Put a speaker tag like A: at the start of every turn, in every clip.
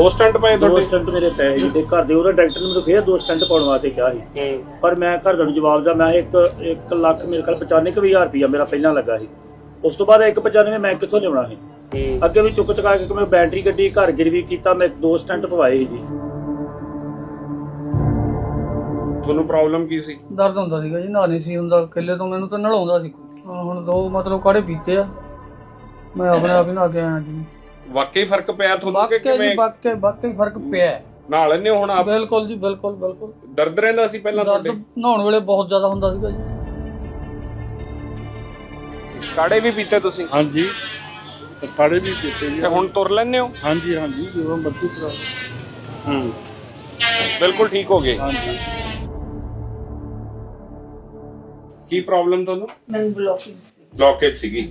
A: ਦੋ ਸਟੰਟ ਪਏ
B: ਦੋ
A: ਤੁਹਾਡੇ?
B: ਸਟੰਟ ਮੇਰੇ ਪੈ ਸੀ ਤੇ ਘਰ ਦੇ ਉਹਦਾ ਡਾਕਟਰ ਨੇ ਮੈਨੂੰ ਫੇਰ ਦੋ ਸਟੰਟ ਪਾਉਣ ਵਾਸਤੇ ਕਿਹਾ ਸੀ।
A: ਹੂੰ।
B: ਪਰ ਮੈਂ ਘਰ ਨੂੰ ਜਵਾਬ ਦਾ ਮੈਂ ਇੱਕ 1 ਲੱਖ ਮੇਰੇ ਕੋਲ 95000 ਰੁਪਇਆ ਮੇਰਾ ਪਹਿਲਾਂ ਲੱਗਾ ਸੀ। ਉਸ ਤੋਂ ਬਾਅਦ 195 ਮੈਂ ਕਿੱਥੋਂ ਲਿਆਉਣਾ ਸੀ?
A: ਹੂੰ।
B: ਅੱਗੇ ਵੀ ਚੁੱਕ ਚੁਕਾ ਕੇ ਮੈਂ ਬੈਟਰੀ ਗੱਡੀ ਘਰ ਗਿਰਵੀ ਕੀਤਾ ਮੈਂ ਦੋ ਸਟੰਟ ਪਵਾਏ ਸੀ ਜੀ।
A: ਤੁਹਾਨੂੰ ਪ੍ਰੋਬਲਮ ਕੀ ਸੀ?
C: ਦਰਦ ਹੁੰਦਾ ਸੀਗਾ ਜੀ ਨਹੀਂ ਸੀ ਹੁੰਦਾ ਕਿੱਲੇ ਤੋਂ ਮੈਨੂੰ ਤਾਂ ਨਲਾਉਂਦਾ ਸੀ ਕੋਈ। ਹਾਂ, ਹੁਣ ਦੋ ਮਤਲਬ ਕਾੜੇ ਪੀਤੇ ਆ? ਮੈਂ ਆਪਣੇ ਆਪ ਹੀ ਨਹਾ ਕੇ ਆਇਆ ਜੀ।
A: ਵਾਕਈ ਫ਼ਰਕ ਪਿਆ ਤੁਹਾਨੂੰ ਕਿ
C: ਵਾਕਈ ਜੀ
A: ਕਿਵੇਂ?
C: ਵਾਕਈ ਵਾਕਈ ਫ਼ਰਕ ਪਿਆ ਹੈ।
A: ਨਹਾ ਲੈਂਦੇ ਹੋ ਹੁਣ ਆਪ
C: ਬਿਲਕੁਲ ਜੀ ਬਿਲਕੁਲ ਬਿਲਕੁਲ।
A: ਦਰਦ ਰਹਿੰਦਾ ਸੀ ਪਹਿਲਾਂ
C: ਦਰਦ
A: ਤੁਹਾਡੇ?
C: ਨਹਾਉਣ ਵੇਲੇ ਬਹੁਤ ਜ਼ਿਆਦਾ ਹੁੰਦਾ ਸੀਗਾ ਜੀ।
A: ਕਾੜੇ ਵੀ ਪੀਤੇ ਤੁਸੀਂ?
D: ਹਾਂਜੀ। ਕਾੜੇ ਵੀ ਪੀਤੇ ਜੀ।
A: ਤੇ ਹੁਣ ਤੁਰ ਲੈਂਦੇ ਹੋ?
D: ਹਾਂਜੀ ਹਾਂਜੀ ਜਦੋਂ ਮਰਜ਼ੀ ਕਰਾ
A: ਹੂੰ। ਬਿਲਕੁਲ ਠੀਕ ਹੋ ਗਏ।
D: ਹਾਂਜੀ।
A: ਕੀ ਪ੍ਰੋਬਲਮ ਤੁਹਾਨੂੰ?
E: ਮੈਨੂੰ ਬਲੋਕੇਜ ਸੀ।
A: ਬਲੌਕੇਜ ਸੀਗੀ।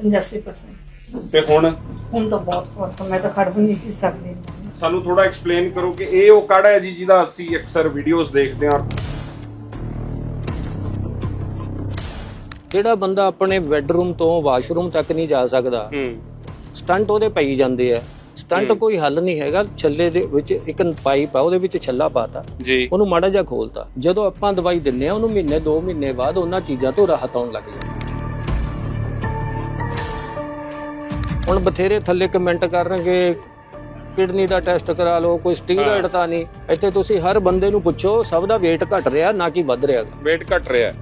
E: 85%
A: ਤੇ ਹੁਣ?
E: ਹੁਣ ਤਾਂ ਬਹੁਤ ਫ਼ਰਕ ਹੈ, ਮੈਂ ਤਾਂ ਖੜ ਵੀ ਨਹੀਂ ਸੀ ਸਕਦੀ।
A: ਸਾਨੂੰ ਥੋੜਾ ਐਕਸਪਲੇਨ ਕਰੋ ਕਿ ਇਹ ਉਹ ਕਾੜਾ ਹੈ ਜੀ ਜਿਹਦਾ ਅਸੀਂ ਅਕਸਰ ਵੀਡੀਓਜ਼ ਦੇਖਦੇ ਹਾਂ।
F: ਜਿਹੜਾ ਬੰਦਾ ਆਪਣੇ ਬੈੱਡਰੂਮ ਤੋਂ ਵਾਸ਼ਰੂਮ ਤੱਕ ਨਹੀਂ ਜਾ ਸਕਦਾ
A: ਹੂੰ।
F: ਸਟੰਟ ਉਹਦੇ ਪਈ ਜਾਂਦੇ ਆ। ਸਟੰਟ
A: ਹੂੰ।
F: ਕੋਈ ਹੱਲ ਨਹੀਂ ਹੈਗਾ ਛੱਲੇ ਦੇ ਵਿੱਚ ਇੱਕ ਪਾਈਪ ਆ ਉਹਦੇ ਵਿੱਚ ਛੱਲਾ ਪਾਤਾ।
A: ਜੀ।
F: ਉਹਨੂੰ ਮਾੜਾ ਜਿਹਾ ਖੋਲਤਾ। ਜਦੋਂ ਆਪਾਂ ਦਵਾਈ ਦਿੰਨੇ ਆ ਉਹਨੂੰ ਮਹੀਨੇ 2 ਮਹੀਨੇ ਬਾਅਦ ਉਹਨਾਂ ਚੀਜ਼ਾਂ ਤੋਂ ਰਾਹਤ ਆਉਣ ਲੱਗ ਜਾਂਦੀ ਹੁਣ ਬਥੇਰੇ ਥੱਲੇ ਕਮੈਂਟ ਕਰਨਗੇ ਕਿਡਨੀ ਦਾ ਟੈਸਟ ਕਰਾ ਲਓ ਕੋਈ ਸਟੀਰੋਇਡ ਤਾਂ ਨਹੀਂ। ਇੱਥੇ ਤੁਸੀਂ ਹਰ ਬੰਦੇ ਨੂੰ ਪੁੱਛੋ ਸਭ ਦਾ weight ਘਟ ਰਿਹਾ ਨਾ ਕਿ ਵੱਧ ਰਿਹਾ
A: weight ਘਟ ਰਿਹਾ।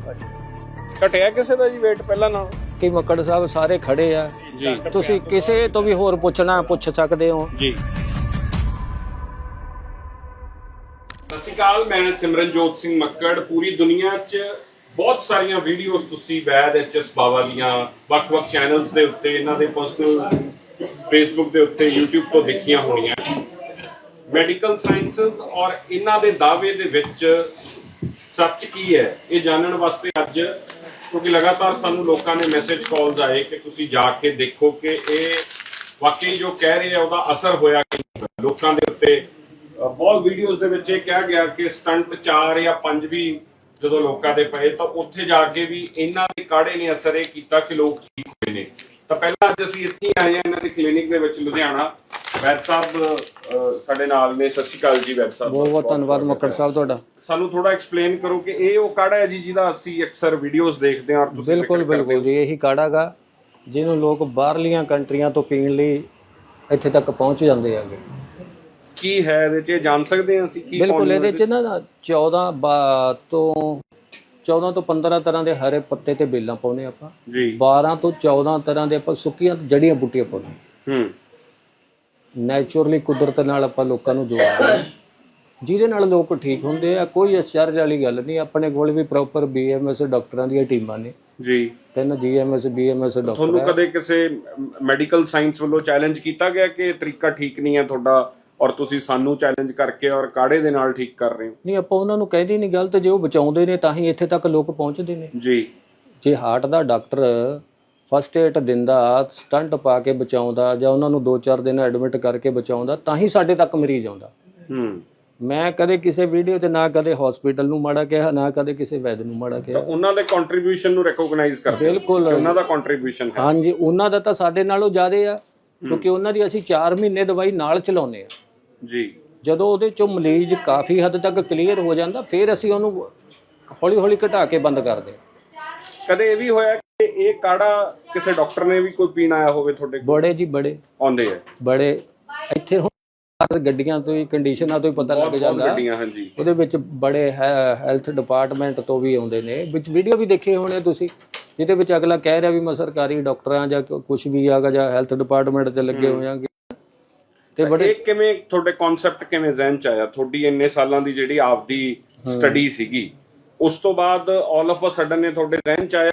A: ਘਟਿਆ ਕਿਸੇ ਦਾ ਜੀ weight ਪਹਿਲਾਂ ਨਾਲ?
F: ਕਿ ਮੱਕੜ ਸਾਹਿਬ ਸਾਰੇ ਖੜੇ ਆ।
A: ਜੀ।
F: ਤੁਸੀਂ ਕਿਸੇ ਤੋਂ ਵੀ ਹੋਰ ਪੁੱਛਣਾ ਪੁੱਛ ਸਕਦੇ ਹੋ।
A: ਜੀ। ਸਤਿ ਸ਼੍ਰੀ ਅਕਾਲ ਮੈਂ ਸਿਮਰਨਜੋਤ ਸਿੰਘ ਮੱਕੜ। ਪੂਰੀ ਦੁਨੀਆ 'ਚ ਬਹੁਤ ਸਾਰੀਆਂ ਵੀਡੀਓਜ਼ ਤੁਸੀਂ ਵੈਦ ਐਚਐਸ ਬਾਵਾ ਦੀਆਂ ਵੱਖ-ਵੱਖ ਚੈਨਲਸ ਦੇ ਉੱਤੇ, ਇਹਨਾਂ ਦੇ ਪਰਸਨਲ ਫੇਸਬੁੱਕ ਦੇ ਉੱਤੇ, YouTube ਤੋਂ ਦੇਖੀਆਂ ਹੋਣੀਆਂ। ਮੈਡੀਕਲ ਸਾਇੰਸਸ ਔਰ ਇਹਨਾਂ ਦੇ ਦਾਅਵੇ ਦੇ ਵਿੱਚ ਸੱਚ ਕੀ ਹੈ, ਇਹ ਜਾਣਨ ਵਾਸਤੇ ਅੱਜ, ਕਿਉਂਕਿ ਲਗਾਤਾਰ ਸਾਨੂੰ ਲੋਕਾਂ ਨੇ ਮੈਸੇਜ ਕਾਲਸ ਆਏ ਕਿ ਤੁਸੀਂ ਜਾ ਕੇ ਦੇਖੋ ਕਿ ਇਹ ਵਾਕਈ ਜੋ ਕਹਿ ਰਹੇ ਆ, ਉਹਦਾ ਅਸਰ ਹੋਇਆ ਕਿ ਲੋਕਾਂ ਦੇ ਉੱਤੇ ਬਹੁਤ ਵੀਡੀਓਜ਼ ਦੇ ਵਿੱਚ ਇਹ ਕਿਹਾ ਗਿਆ ਕਿ ਸਟੰਟ 4 ਜਾਂ 5 ਵੀ ਜਦੋਂ ਲੋਕਾਂ ਦੇ ਪਏ ਤਾਂ ਉੱਥੇ ਜਾ ਕੇ ਵੀ ਇਹਨਾਂ ਦੇ ਕਾੜੇ ਨੇ ਅਸਰ ਇਹ ਕੀਤਾ ਕਿ ਲੋਕ ਠੀਕ ਹੋਏ ਨੇ। ਤਾਂ ਪਹਿਲਾਂ ਅੱਜ ਅਸੀਂ ਇੱਥੇ ਆਏ ਹਾਂ ਇਹਨਾਂ ਦੇ ਕਲੀਨਿਕ ਦੇ ਵਿੱਚ ਲੁਧਿਆਣਾ। ਵੈਦ ਸਾਹਿਬ ਸਾਡੇ ਨਾਲ ਨੇ। ਸਤਿ ਸ਼੍ਰੀ ਅਕਾਲ ਜੀ ਵੈਦ ਸਾਹਿਬ।
F: ਬਹੁਤ ਬਹੁਤ ਧੰਨਵਾਦ ਮੱਕੜ ਸਾਹਿਬ ਤੁਹਾਡਾ।
A: ਸਾਨੂੰ ਥੋੜਾ ਐਕਸਪਲੇਨ ਕਰੋ ਕਿ ਇਹ ਉਹ ਕਾੜਾ ਹੈ ਜੀ ਜਿਹਦਾ ਅਸੀਂ ਅਕਸਰ ਵੀਡੀਓਜ਼ ਦੇਖਦੇ ਹਾਂ ਔਰ ਤੁਸੀਂ
F: ਬਿਲਕੁਲ ਬਿਲਕੁਲ ਜੀ ਇਹੀ ਕਾੜਾ ਗਾ ਜਿਹਨੂੰ ਲੋਕ ਬਾਹਰਲੀਆਂ ਕੰਟਰੀਆਂ ਤੋਂ ਪੀਣ ਲਈ ਇੱਥੇ ਤੱਕ ਪਹੁੰਚ ਜਾਂਦੇ ਆਗੇ।
A: ਕੀ ਹੈ ਇਹਦੇ 'ਚ ਇਹ ਜਾਣ ਸਕਦੇ ਹਾਂ ਅਸੀਂ ਕੀ
F: ਬਿਲਕੁਲ ਇਹਦੇ ਚ ਨਾ 14 ਬਾ- ਤੋਂ 14 ਤੋਂ 15 ਤਰ੍ਹਾਂ ਦੇ ਹਰੇ ਪੱਤੇ ਤੇ ਬੇਲਾਂ ਪਾਉਨੇ ਆਪਾਂ।
A: ਜੀ।
F: 12 ਤੋਂ 14 ਤਰ੍ਹਾਂ ਦੇ ਆਪਾਂ ਸੁੱਕੀਆਂ ਜੜੀਆਂ ਬੂਟੀਆਂ ਪਾਉਨੇ
A: ਹੂੰ।
F: ਨੇਚਰਲੀ ਕੁਦਰਤ ਨਾਲ ਆਪਾਂ ਲੋਕਾਂ ਨੂੰ ਜੋੜਦੇ ਹਾਂ। ਜਿਹਦੇ ਨਾਲ ਲੋਕ ਠੀਕ ਹੁੰਦੇ ਆ ਕੋਈ ਅਚਰਜ ਵਾਲੀ ਗੱਲ ਨਹੀਂ ਆਪਣੇ ਕੋਲ ਵੀ ਪ੍ਰੋਪਰ ਬੀਐਮਐਸ ਡਾਕਟਰਾਂ ਦੀਆਂ ਟੀਮਾਂ ਨੇ।
A: ਜੀ।
F: ਤਿੰਨ ਜੀਐਮਐਸ ਬੀਐਮਐਸ ਡਾਕਟਰ
A: ਤੁਹਾਨੂੰ ਕਦੇ ਕਿਸੇ ਮੈਡੀਕਲ ਸਾਇੰਸ ਵੱਲੋਂ ਚੈਲੰਜ ਕੀਤਾ ਗਿਆ ਕਿ ਇਹ ਤਰੀਕਾ ਠੀਕ ਨਹੀਂ ਹੈ ਤੁਹਾਡਾ? ਔਰ ਤੁਸੀਂ ਸਾਨੂੰ ਚੈਲੰਜ ਕਰਕੇ ਔਰ ਕਾੜੇ ਦੇ ਨਾਲ ਠੀਕ ਕਰ ਰਹੇ ਹੋ।
F: ਨਹੀਂ ਆਪਾਂ ਉਹਨਾਂ ਨੂੰ ਕਹਿੰਦੇ ਨਹੀਂ ਗਲਤ ਜੇ ਉਹ ਬਚਾਉਂਦੇ ਨੇ ਤਾਂ ਹੀ ਇੱਥੇ ਤੱਕ ਲੋਕ ਪਹੁੰਚਦੇ ਨੇ।
A: ਜੀ।
F: ਜੇ ਹਾਰਟ ਦਾ ਡਾਕਟਰ ਫਸਟ ਏਡ ਦਿੰਦਾ ਸਟੰਟ ਪਾ ਕੇ ਬਚਾਉਂਦਾ ਜਾਂ ਉਹਨਾਂ ਨੂੰ 2-4 ਦਿਨ ਐਡਮਿਟ ਕਰਕੇ ਬਚਾਉਂਦਾ ਤਾਂ ਹੀ ਸਾਡੇ ਤੱਕ ਮਰੀਜ਼ ਆਉਂਦਾ।
A: ਹੂੰ।
F: ਮੈਂ ਕਦੇ ਕਿਸੇ ਵੀਡੀਓ ਤੇ ਨਾ ਕਦੇ ਹਸਪੀਟਲ ਨੂੰ ਮਾੜਾ ਕਿਹਾ ਨਾ ਕਦੇ ਕਿਸੇ ਵੈਦ ਨੂੰ ਮਾੜਾ
A: ਤਾਂ
F: ਕਿਹਾ
A: ਉਹਨਾਂ ਦੇ ਕੰਟਰੀਬਿਊਸ਼ਨ ਨੂੰ ਰੈਕੋਗਨਾਈਜ਼ ਕਰਦੇ
F: ਬਿਲਕੁਲ।
A: ਉਹਨਾਂ ਦਾ ਕੰਟਰੀਬਿਊਸ਼ਨ ਹੈ।
F: ਹਾਂਜੀ ਉਹਨਾਂ ਦਾ ਤਾਂ ਸਾਡੇ ਨਾਲੋਂ ਜ਼ਿਆਦਾ ਆ। ਕਿਉਂਕਿ ਉਹਨਾਂ ਦੀ ਅਸੀਂ 4 ਮਹੀਨੇ ਦਵਾਈ ਨਾਲ ਚਲਾਉਂਦੇ ਆ
A: ਜੀ।
F: ਜਦੋਂ ਉਹਦੇ ਚੋਂ ਮਰੀਜ਼ ਕਾਫੀ ਹੱਦ ਤੱਕ ਕਲੀਅਰ ਹੋ ਜਾਂਦਾ ਫਿਰ ਅਸੀਂ ਉਹਨੂੰ ਹੌਲੀ-ਹੌਲੀ ਘਟਾ ਕੇ ਬੰਦ ਕਰਦੇ
A: ਕਦੇ ਇਹ ਵੀ ਹੋਇਆ ਕਿ ਇਹ ਕਾੜਾ ਕਿਸੇ ਡਾਕਟਰ ਨੇ ਵੀ ਕੋਈ ਪੀਣ ਆਇਆ ਹੋਵੇ ਤੁਹਾਡੇ ਕੋਲ?
F: ਬੜੇ ਜੀ ਬੜੇ।
A: ਆਉਂਦੇ ਆ।
F: ਬੜੇ। ਇੱਥੇ ਹੁਣ ਗੱਡੀਆਂ ਤੋਂ ਹੀ ਕੰਡੀਸ਼ਨਾਂ ਤੋਂ ਹੀ ਪਤਾ ਲੱਗ
A: ਬਹੁਤ
F: ਜਾਂਦਾ।
A: ਗੱਡੀਆਂ ਹਾਂਜੀ।
F: ਉਹਦੇ ਵਿੱਚ ਬੜੇ ਹੈਲਥ ਡਿਪਾਰਟਮੈਂਟ ਤੋਂ ਵੀ ਆਉਂਦੇ ਨੇ। ਵਿੱਚ ਵੀਡੀਓ ਵੀ ਦੇਖੇ ਹੋਣੇ ਤੁਸੀਂ ਜਿਹਦੇ ਵਿੱਚ ਅਗਲਾ ਕਹਿ ਰਿਹਾ ਵੀ ਮੈਂ ਸਰਕਾਰੀ ਡਾਕਟਰਾਂ ਜਾਂ ਕੁਝ ਵੀ ਆਗਾ ਜਾਂ ਹੈਲਥ ਡਿਪਾਰਟਮੈਂਟ 'ਚ ਲੱਗੇ ਹੋਇਆਂਗੇ ਤੇ ਬੜੇ
A: ਇਹ ਕਿਵੇਂ ਤੁਹਾਡੇ ਕਨਸੈਪਟ ਕਿਵੇਂ ਜ਼ਿਹਨ ਚ ਆਇਆ? ਤੁਹਾਡੀ ਇੰਨੇ ਸਾਲਾਂ ਦੀ ਜਿਹੜੀ ਆਪਦੀ ਸਟੱਡੀ ਸੀਗੀ ਉਸ ਤੋਂ ਬਾਅਦ ਆਲ ਆਫ ਅ ਸਡਨ ਨੇ ਤੁਹਾਡੇ ਜ਼ਿਹਨ ਚ ਆਇਆ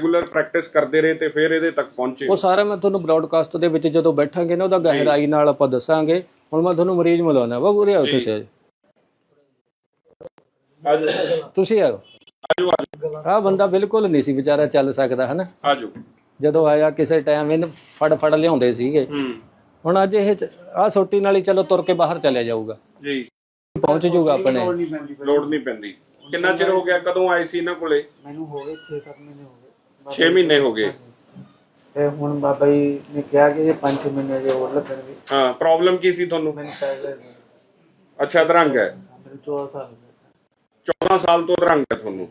A: ਰੈਗੂਲਰ ਪ੍ਰੈਕਟਿਸ ਕਰਦੇ ਰਹੇ ਤੇ ਫਿਰ ਇਹਦੇ ਤੱਕ ਪਹੁੰਚੇ।
F: ਉਹ ਸਾਰਾ ਮੈਂ ਤੁਹਾਨੂੰ ਬ੍ਰਾਡਕਾਸਟ ਦੇ ਵਿੱਚ ਜਦੋਂ ਬੈਠਾਂਗੇ ਨਾ ਉਹਦਾ ਗਹਿਰਾਈ ਨਾਲ ਆਪਾਂ ਦੱਸਾਂਗੇ। ਹੁਣ ਮੈਂ ਤੁਹਾਨੂੰ ਮਰੀਜ਼ ਮਿਲਾਉਣਾ ਵਾ ਉਰੇ ਆਓ ਤੁਸੀਂ।
A: ਆਜੋ।
F: ਤੁਸੀਂ ਆਓ।
A: ਆਜੋ
F: ਆ ਬੰਦਾ ਬਿਲਕੁਲ ਨਹੀਂ ਸੀ ਵਿਚਾਰਾ ਚੱਲ ਸਕਦਾ ਹਨਾ?
A: ਆਜੋ।
F: ਜਦੋਂ ਆਇਆ ਕਿਸੇ ਟਾਈਮ ਇਹਨੂੰ ਫੜ ਫੜ ਲਿਆਉਂਦੇ ਸੀਗੇ।
A: ਹੂੰ।
F: ਹੁਣ ਅੱਜ ਇਹ ਆ ਸੋਟੀ ਨਾਲ ਹੀ ਚਲੋ ਤੁਰ ਕੇ ਬਾਹਰ ਚਲਿਆ ਜਾਊਗਾ।
A: ਜੀ।
F: ਪਹੁੰਚ ਜਾਊਗਾ ਆਪਣੇ।
A: ਲੋੜ ਨਹੀਂ ਪੈਂਦੀ। ਕਿੰਨਾ ਚਿਰ ਹੋ ਗਿਆ ਕਦੋਂ ਆਏ ਸੀ ਇਹਨਾਂ ਕੋਲੇ?
C: ਮੈਨੂੰ ਹੋ ਗਏ 6 ਮਹੀਨੇ ਹੋ ਗਏ
A: 6 ਮਹੀਨੇ ਹੋ ਗਏ।
C: ਤੇ ਹੁਣ ਬਾਬਾ ਜੀ ਨੇ ਕਿਹਾ ਕਿ ਇਹ 5 ਮਹੀਨੇ ਜੇ ਹੋਰ ਲੱਗਣਗੇ।
A: ਹਾਂ ਪ੍ਰੋਬਲਮ ਕੀ ਸੀ ਤੁਹਾਨੂੰ?
C: ਮੈਨੂੰ ਪਹਿਲੇ
A: ਅੱਛਾ ਅਧਰੰਗ ਹੈ।
C: ਮੈਨੂੰ 14 ਸਾਲ ਹੋ ਗਏ।
A: 14 ਸਾਲ ਤੋਂ ਅਧਰੰਗ ਹੈ ਤੁਹਾਨੂੰ।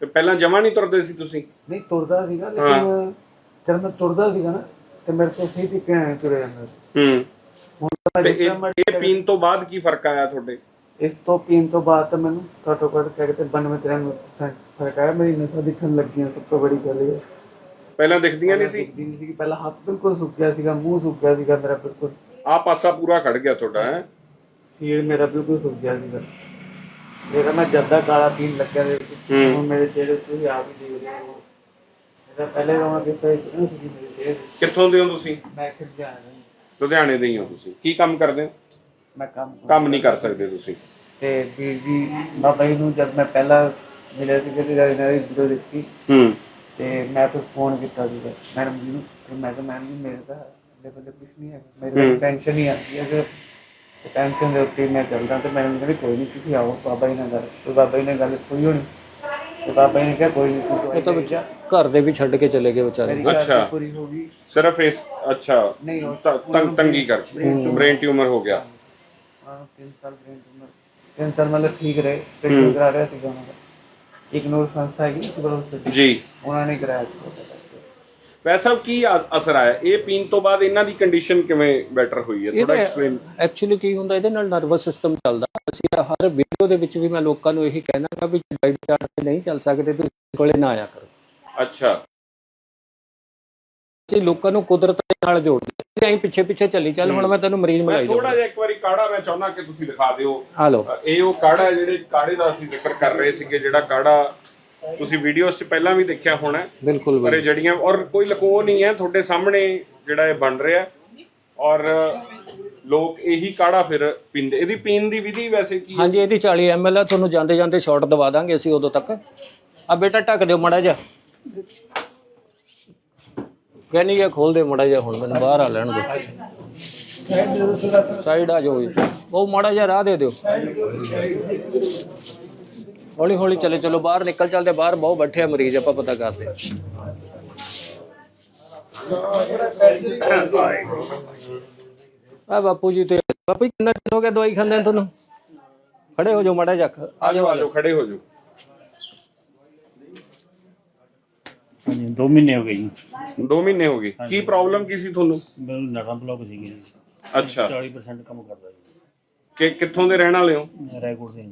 A: ਤੇ ਪਹਿਲਾਂ ਜਮਾ ਨਹੀਂ ਤੁਰਦੇ ਸੀ ਤੁਸੀਂ?
C: ਨਹੀਂ ਤੁਰਦਾ ਸੀਗਾ ਲੇਕਿਨ ਜਦ ਮੈਂ ਤੁਰਦਾ ਸੀਗਾ ਨਾ ਤੇ ਮੇਰੇ ਤੋਂ ਸਹੀ ਤਰੀਕੇ ਨਾਲ ਤੁਰਿਆ ਜਾਂਦਾ ਸੀ।
A: ਹੂੰ।
C: ਹੁਣ ਤਾਂ
A: ਇਹ ਪੀਣ ਤੋਂ ਬਾਅਦ ਕੀ ਫ਼ਰਕ ਆਇਆ ਤੁਹਾਡੇ?
C: ਇਸ ਤੋਂ ਪੀਣ ਤੋਂ ਬਾਅਦ ਤਾਂ ਮੈਨੂੰ ਘੱਟੋ ਘੱਟ ਕਹਿੰਦੇ 92 93% ਫ਼ਰਕ ਆਇਆ ਮੇਰੀ ਨਸਾਂ ਦਿਖਣ ਲੱਗੀਆਂ ਸਭ ਤੋਂ ਬੜੀ ਗੱਲ ਇਹ ਹੈ।
A: ਪਹਿਲਾਂ ਦਿਖਦੀਆਂ ਨਹੀਂ ਸੀ?
C: ਦਿਖਦੀ ਨਹੀਂ ਸੀ ਪਹਿਲਾਂ ਹੱਥ ਬਿਲਕੁਲ ਸੁੱਕ ਗਿਆ ਸੀਗਾ ਮੂੰਹ ਸੁੱਕ ਗਿਆ ਸੀਗਾ ਮੇਰਾ ਬਿਲਕੁਲ।
A: ਆ ਪਾਸਾ ਪੂਰਾ ਖੜ ਗਿਆ ਤੁਹਾਡਾ ਹੈ?
C: ਫੀਲ ਮੇਰਾ ਬਿਲਕੁਲ ਸੁੱਕ ਗਿਆ ਸੀਗਾ। ਮੇਰਾ ਮੈਂ ਜੱਦਾ ਕਾਲਾ ਪੀਣ ਲੱਗਿਆ ਤੇ
A: ਹੂੰ।
C: ਹੁਣ ਮੇਰੇ ਚਿਹਰੇ ਤੇ ਤੁਸੀਂ ਆਪ ਹੀ ਦੇਖ ਰਹੇ ਹੋ। ਮੇਰਾ ਪਹਿਲੇ ਰੋਣਾ ਕਿਤੇ ਇਤਨਾ ਸੀ ਮੇਰੇ ਚਿਹਰੇ ਤੇ।
A: ਕਿੱਥੋਂ ਦੇ ਹੋ ਤੁਸੀਂ?
C: ਮੈਂ ਖਿੜ ਗਿਆ ਹਾਂ।
A: ਲੁਧਿਆਣੇ ਦੇ ਹੀ ਹੋ ਤੁਸੀਂ। ਕੀ ਕੰਮ ਕਰਦੇ ਹੋ?
C: ਮੈਂ ਕੰਮ
A: ਕੰਮ ਨਹੀਂ ਕਰ ਸਕਦੇ ਤੁਸੀਂ।
C: ਤੇ ਵੀਰ ਜੀ ਬਾਬਾ ਜੀ ਨੂੰ ਜਦ ਮੈਂ ਪਹਿਲਾਂ ਮਿਲਿਆ ਸੀ ਕਿ ਇਹਨਾਂ ਦੀ ਵੀਡੀਓ ਦੇਖੀ।
A: ਹੂੰ।
C: ਤੇ ਮੈਂ ਫਿਰ ਫੋਨ ਕੀਤਾ ਸੀ ਮੈਡਮ ਜੀ ਨੂੰ। ਤੇ ਮੈਂ ਕਿਹਾ ਮੈਮ ਜੀ ਮੇਰੇ ਤਾਂ ਲੈਵਲ ਤੇ ਕੁਝ ਨਹੀਂ ਹੈ ਮੇਰੇ ਟੈਨਸ਼ਨ ਹੀ। ਆਉਂਦੀ ਹੈ ਕਿ ਟੈਨਸ਼ਨ ਦੇ ਉੱਤੇ ਮੈਂ ਚੱਲਦਾ ਤੇ ਮੈਡਮ ਕਹਿੰਦੇ ਕੋਈ ਨਹੀਂ ਤੁਸੀਂ ਆਓ ਬਾਬਾ ਜੀ ਨਾਲ ਗੱਲ ਤੇ ਬਾਬਾ ਜੀ ਨਾਲ ਗੱਲ ਕੋਈ ਹੋਣੀ। ਤੇ ਬਾਬਾ ਜੀ ਨੇ ਕਿਹਾ ਕੋਈ ਨਹੀਂ ਤੂੰ
F: ਉਹ ਤਾਂ ਬੱਚਾ ਘਰ ਦੇ ਵੀ ਛੱਡ ਕੇ ਚਲੇ ਗਏ ਵਿਚਾਰੇ।
C: ਮੇਰੀ ਗੱਲ
A: ਅੱਛਾ।
C: ਪੂਰੀ ਹੋ ਗਈ।
A: ਸਿਰਫ ਇਸ ਅੱਛਾ।
C: ਨਹੀਂ ਉਹ
A: ਤ- ਤੰਗ ਤੰਗੀ ਕਰਕੇ ਬ੍ਰੇਨ ਟਿਊਮਰ ਹੋ ਗਿਆ।
C: ਹਾਂ ਤਿੰਨ ਸਾਲ ਬ੍ਰੇਨ ਟਿਊਮਰ ਤਿੰਨ ਸਾਲ ਮਤਲਬ ਠੀਕ ਰਹੇ। ਟ੍ਰੀਟਮੈਂਟ ਕਰਾ ਰਿਹਾ ਸੀਗਾ ਉਹਨਾਂ ਦਾ। ਇਗਨੋਰ ਸੰਸਥਾ ਹੈਗੀ ਸਿਵਲ ਹਸਪੀਟਲ
A: ਜੀ।
C: ਉਹਨਾਂ ਨੇ ਕਰਾਇਆ ਸੀ।
A: ਵੈਸਾ ਕੀ ਅ- ਅਸਰ ਆਇਆ? ਇਹ ਪੀਣ ਤੋਂ ਬਾਅਦ ਇਹਨਾਂ ਦੀ ਕੰਡੀਸ਼ਨ ਕਿਵੇਂ ਬੈਟਰ ਹੋਈ ਹੈ? ਥੋੜਾ ਐਕਸਪਲੇਨ
F: ਐਕਚੁਅਲੀ ਕੀ ਹੁੰਦਾ ਇਹਦੇ ਨਾਲ ਨਰਵਸ ਸਿਸਟਮ ਚੱਲਦਾ। ਅਸੀਂ ਹਰ ਵੀਡੀਓ ਦੇ ਵਿੱਚ ਵੀ ਮੈਂ ਲੋਕਾਂ ਨੂੰ ਇਹੀ ਕਹਿਣਾ ਕਿ ਵੀ ਡਾਈਟ ਚਾਰਟ ਤੇ ਨਹੀਂ ਚੱਲ ਸਕਦੇ ਤੁਸੀਂ ਕੋਲੇ ਨਾ ਆਇਆ ਕਰੋ।
A: ਅੱਛਾ।
F: ਅਸੀਂ ਲੋਕਾਂ ਨੂੰ ਕੁਦਰਤ ਦੇ ਨਾਲ ਜੋੜਦੇ ਐਂ ਪਿੱਛੇ ਪਿੱਛੇ ਚੱਲੀ ਚੱਲ ਹੁਣ ਮੈਂ ਤੈਨੂੰ ਮਰੀਜ਼ ਮਿਲਾਈ
A: ਥੋੜਾ ਜਿਹਾ ਇੱਕ ਵਾਰੀ ਕਾੜਾ ਮੈਂ ਚਾਹੁੰਦਾ ਕਿ ਤੁਸੀਂ ਦਿਖਾ ਦਿਓ।
F: ਆ ਲਓ।
A: ਇਹ ਉਹ ਕਾੜਾ ਹੈ ਜਿਹੜੇ ਕਾੜੇ ਦਾ ਅਸੀਂ ਜ਼ਿਕਰ ਕਰ ਰਹੇ ਸੀਗੇ ਜਿਹੜਾ ਕਾੜਾ ਤੁਸੀਂ ਵੀਡੀਓਜ਼ 'ਚ ਪਹਿਲਾਂ ਵੀ ਦੇਖਿਆ ਹੋਣਾ।
F: ਬਿਲਕੁਲ
A: ਪਰ ਇਹ ਜੜੀਆਂ ਔਰ ਕੋਈ ਲਕੋ ਨਹੀਂ ਹੈ ਤੁਹਾਡੇ ਸਾਹਮਣੇ ਜਿਹੜਾ ਇਹ ਬਣ ਰਿਹਾ ਔਰ ਲੋਕ ਇਹੀ ਕਾੜਾ ਫਿਰ ਪੀਂਦੇ ਇਹਦੀ ਪੀਣ ਦੀ ਵਿਧੀ ਵੈਸੇ ਕੀ?
F: ਹਾਂਜੀ ਇਹਦੀ 40 ਐਮਐਲ ਆ ਤੁਹਾਨੂੰ ਜਾਂਦੇ ਜਾਂਦੇ ਸ਼ਾਟ ਦਵਾ ਦਾਂਗੇ ਅਸੀਂ ਉਦੋਂ ਤੱਕ। ਆ ਬੇਟਾ ਢੱਕ ਦਿਓ ਮੜਾ ਜਾ ਕਹਿੰਨੀ ਇਹ ਖੋਲ ਦੇ ਮੜਾ ਜਾ ਹੁਣ, ਮੈਨੂੰ ਬਾਹਰ ਆ ਲੈਣ ਦਿਓ। ਸਾਈਡ ਆ ਜਾਓ ਜੀ। ਉਹ ਮੜਾ ਜਾ ਰਾਹ ਦੇ ਦਿਓ। ਹੌਲੀ ਹੌਲੀ ਚਲੇ, ਚਲੋ ਬਾਹਰ ਨਿਕਲ ਚੱਲਦੇ, ਬਾਹਰ ਬਹੁਤ ਬੈਠੇ ਆ ਮਰੀਜ਼, ਆਪਾਂ ਪਤਾ ਕਰਦੇ। ਆ ਬਾਪੂ ਜੀ ਤੇ, ਬਾਪੂ ਜੀ ਕਿੰਨਾ ਚਿਰ ਹੋ ਗਿਆ ਦਵਾਈ ਖਾਂਦੇ ਨੂੰ ਤੁਹਾਨੂੰ? ਖੜੇ ਹੋ ਜਾਓ ਮੜਾ ਜਾ
A: ਆ ਜਾਓ ਆ ਜਾਓ, ਖੜੇ ਹੋ ਜਾਓ।
B: ਹਾਂਜੀ 2 ਮਹੀਨੇ ਹੋ ਗਏ ਜੀ।
A: 2 ਮਹੀਨੇ ਹੋ ਗਏ। ਕੀ ਪ੍ਰੋਬਲਮ ਕੀ ਸੀ ਤੁਹਾਨੂੰ?
B: ਮੈਨੂੰ ਨਰਮ ਬਲੌਕ ਸੀਗੀ। ਜੀ
A: ਅੱਛਾ
B: 40% ਕੰਮ ਕਰਦਾ
A: ਕਿ ਕਿੱਥੋਂ ਦੇ ਰਹਿਣ ਵਾਲੇ ਹੋ?
B: ਜੀ ਰੈਕੋਰਡ ਦੇ